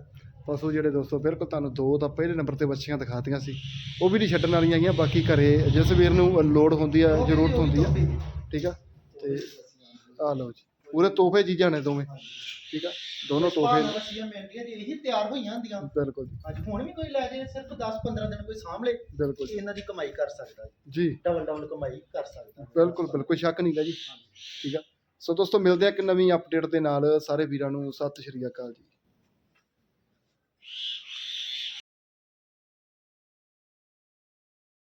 ਪਸ਼ੂ ਜਿਹੜੇ ਦੋਸਤੋ ਬਿਲਕੁਲ ਤੁਹਾਨੂੰ ਦੋ ਤਾਂ ਪਹਿਲੇ ਨੰਬਰ ਤੇ ਬੱਚੀਆਂ ਦਿਖਾਤੀਆਂ ਸੀ। ਉਹ ਵੀ ਨਹੀਂ ਛੱਡਣ ਵਾਲੀਆਂ ਹੈਗੀਆਂ ਬਾਕੀ ਘਰੇ ਜਿਸ ਵੀਰ ਨੂੰ ਲੋੜ ਹੁੰਦੀ ਆ ਜ਼ਰੂਰਤ ਹੁੰਦੀ ਆ। ਠੀਕ ਆ? ਤੇ ਆ ਲਓ ਜੀ ਪੂਰੇ ਤੋਹਫੇ ਚੀਜ਼ਾਂ ਨੇ ਦੋਵੇਂ। ਠੀਕ ਆ? ਦੋਨੋਂ ਤੋਹਫੇ ਨੇ। ਵਸੀਆਂ ਮਹਿੰਗੀਆਂ ਦੀ ਇਹੀ ਤਿਆਰ ਹੋਈਆਂ ਹੁੰਦੀਆਂ। ਬਿਲਕੁਲ ਜੀ। ਅੱਜ ਹੁਣ ਵੀ ਕੋਈ ਲੈ ਜੇ ਸਿਰਫ 10-15 ਦਿਨ ਕੋਈ ਸਾਂਭ ਲੇ ਬਿਲਕੁਲ ਇਹਨਾਂ ਦੀ ਕਮਾਈ ਕਰ ਸਕਦਾ ਜੀ। ਡਬਲ ਡਬਲ ਕਮਾਈ ਕਰ ਸਕਦਾ। ਬਿਲਕੁਲ ਬਿਲਕੁਲ ਸ਼ੱਕ ਨਹੀਂ ਗਾ ਜੀ। ਠੀਕ ਆ? ਸੋ ਦੋਸਤੋ ਮਿਲਦੇ ਆ ਇੱਕ ਨਵੀਂ ਅਪਡੇਟ ਦੇ ਨਾਲ। ਸਾਰੇ ਵੀਰਾਂ ਨੂੰ ਸਤਿ ਸ਼੍ਰੀ ਅਕਾਲ ਜੀ।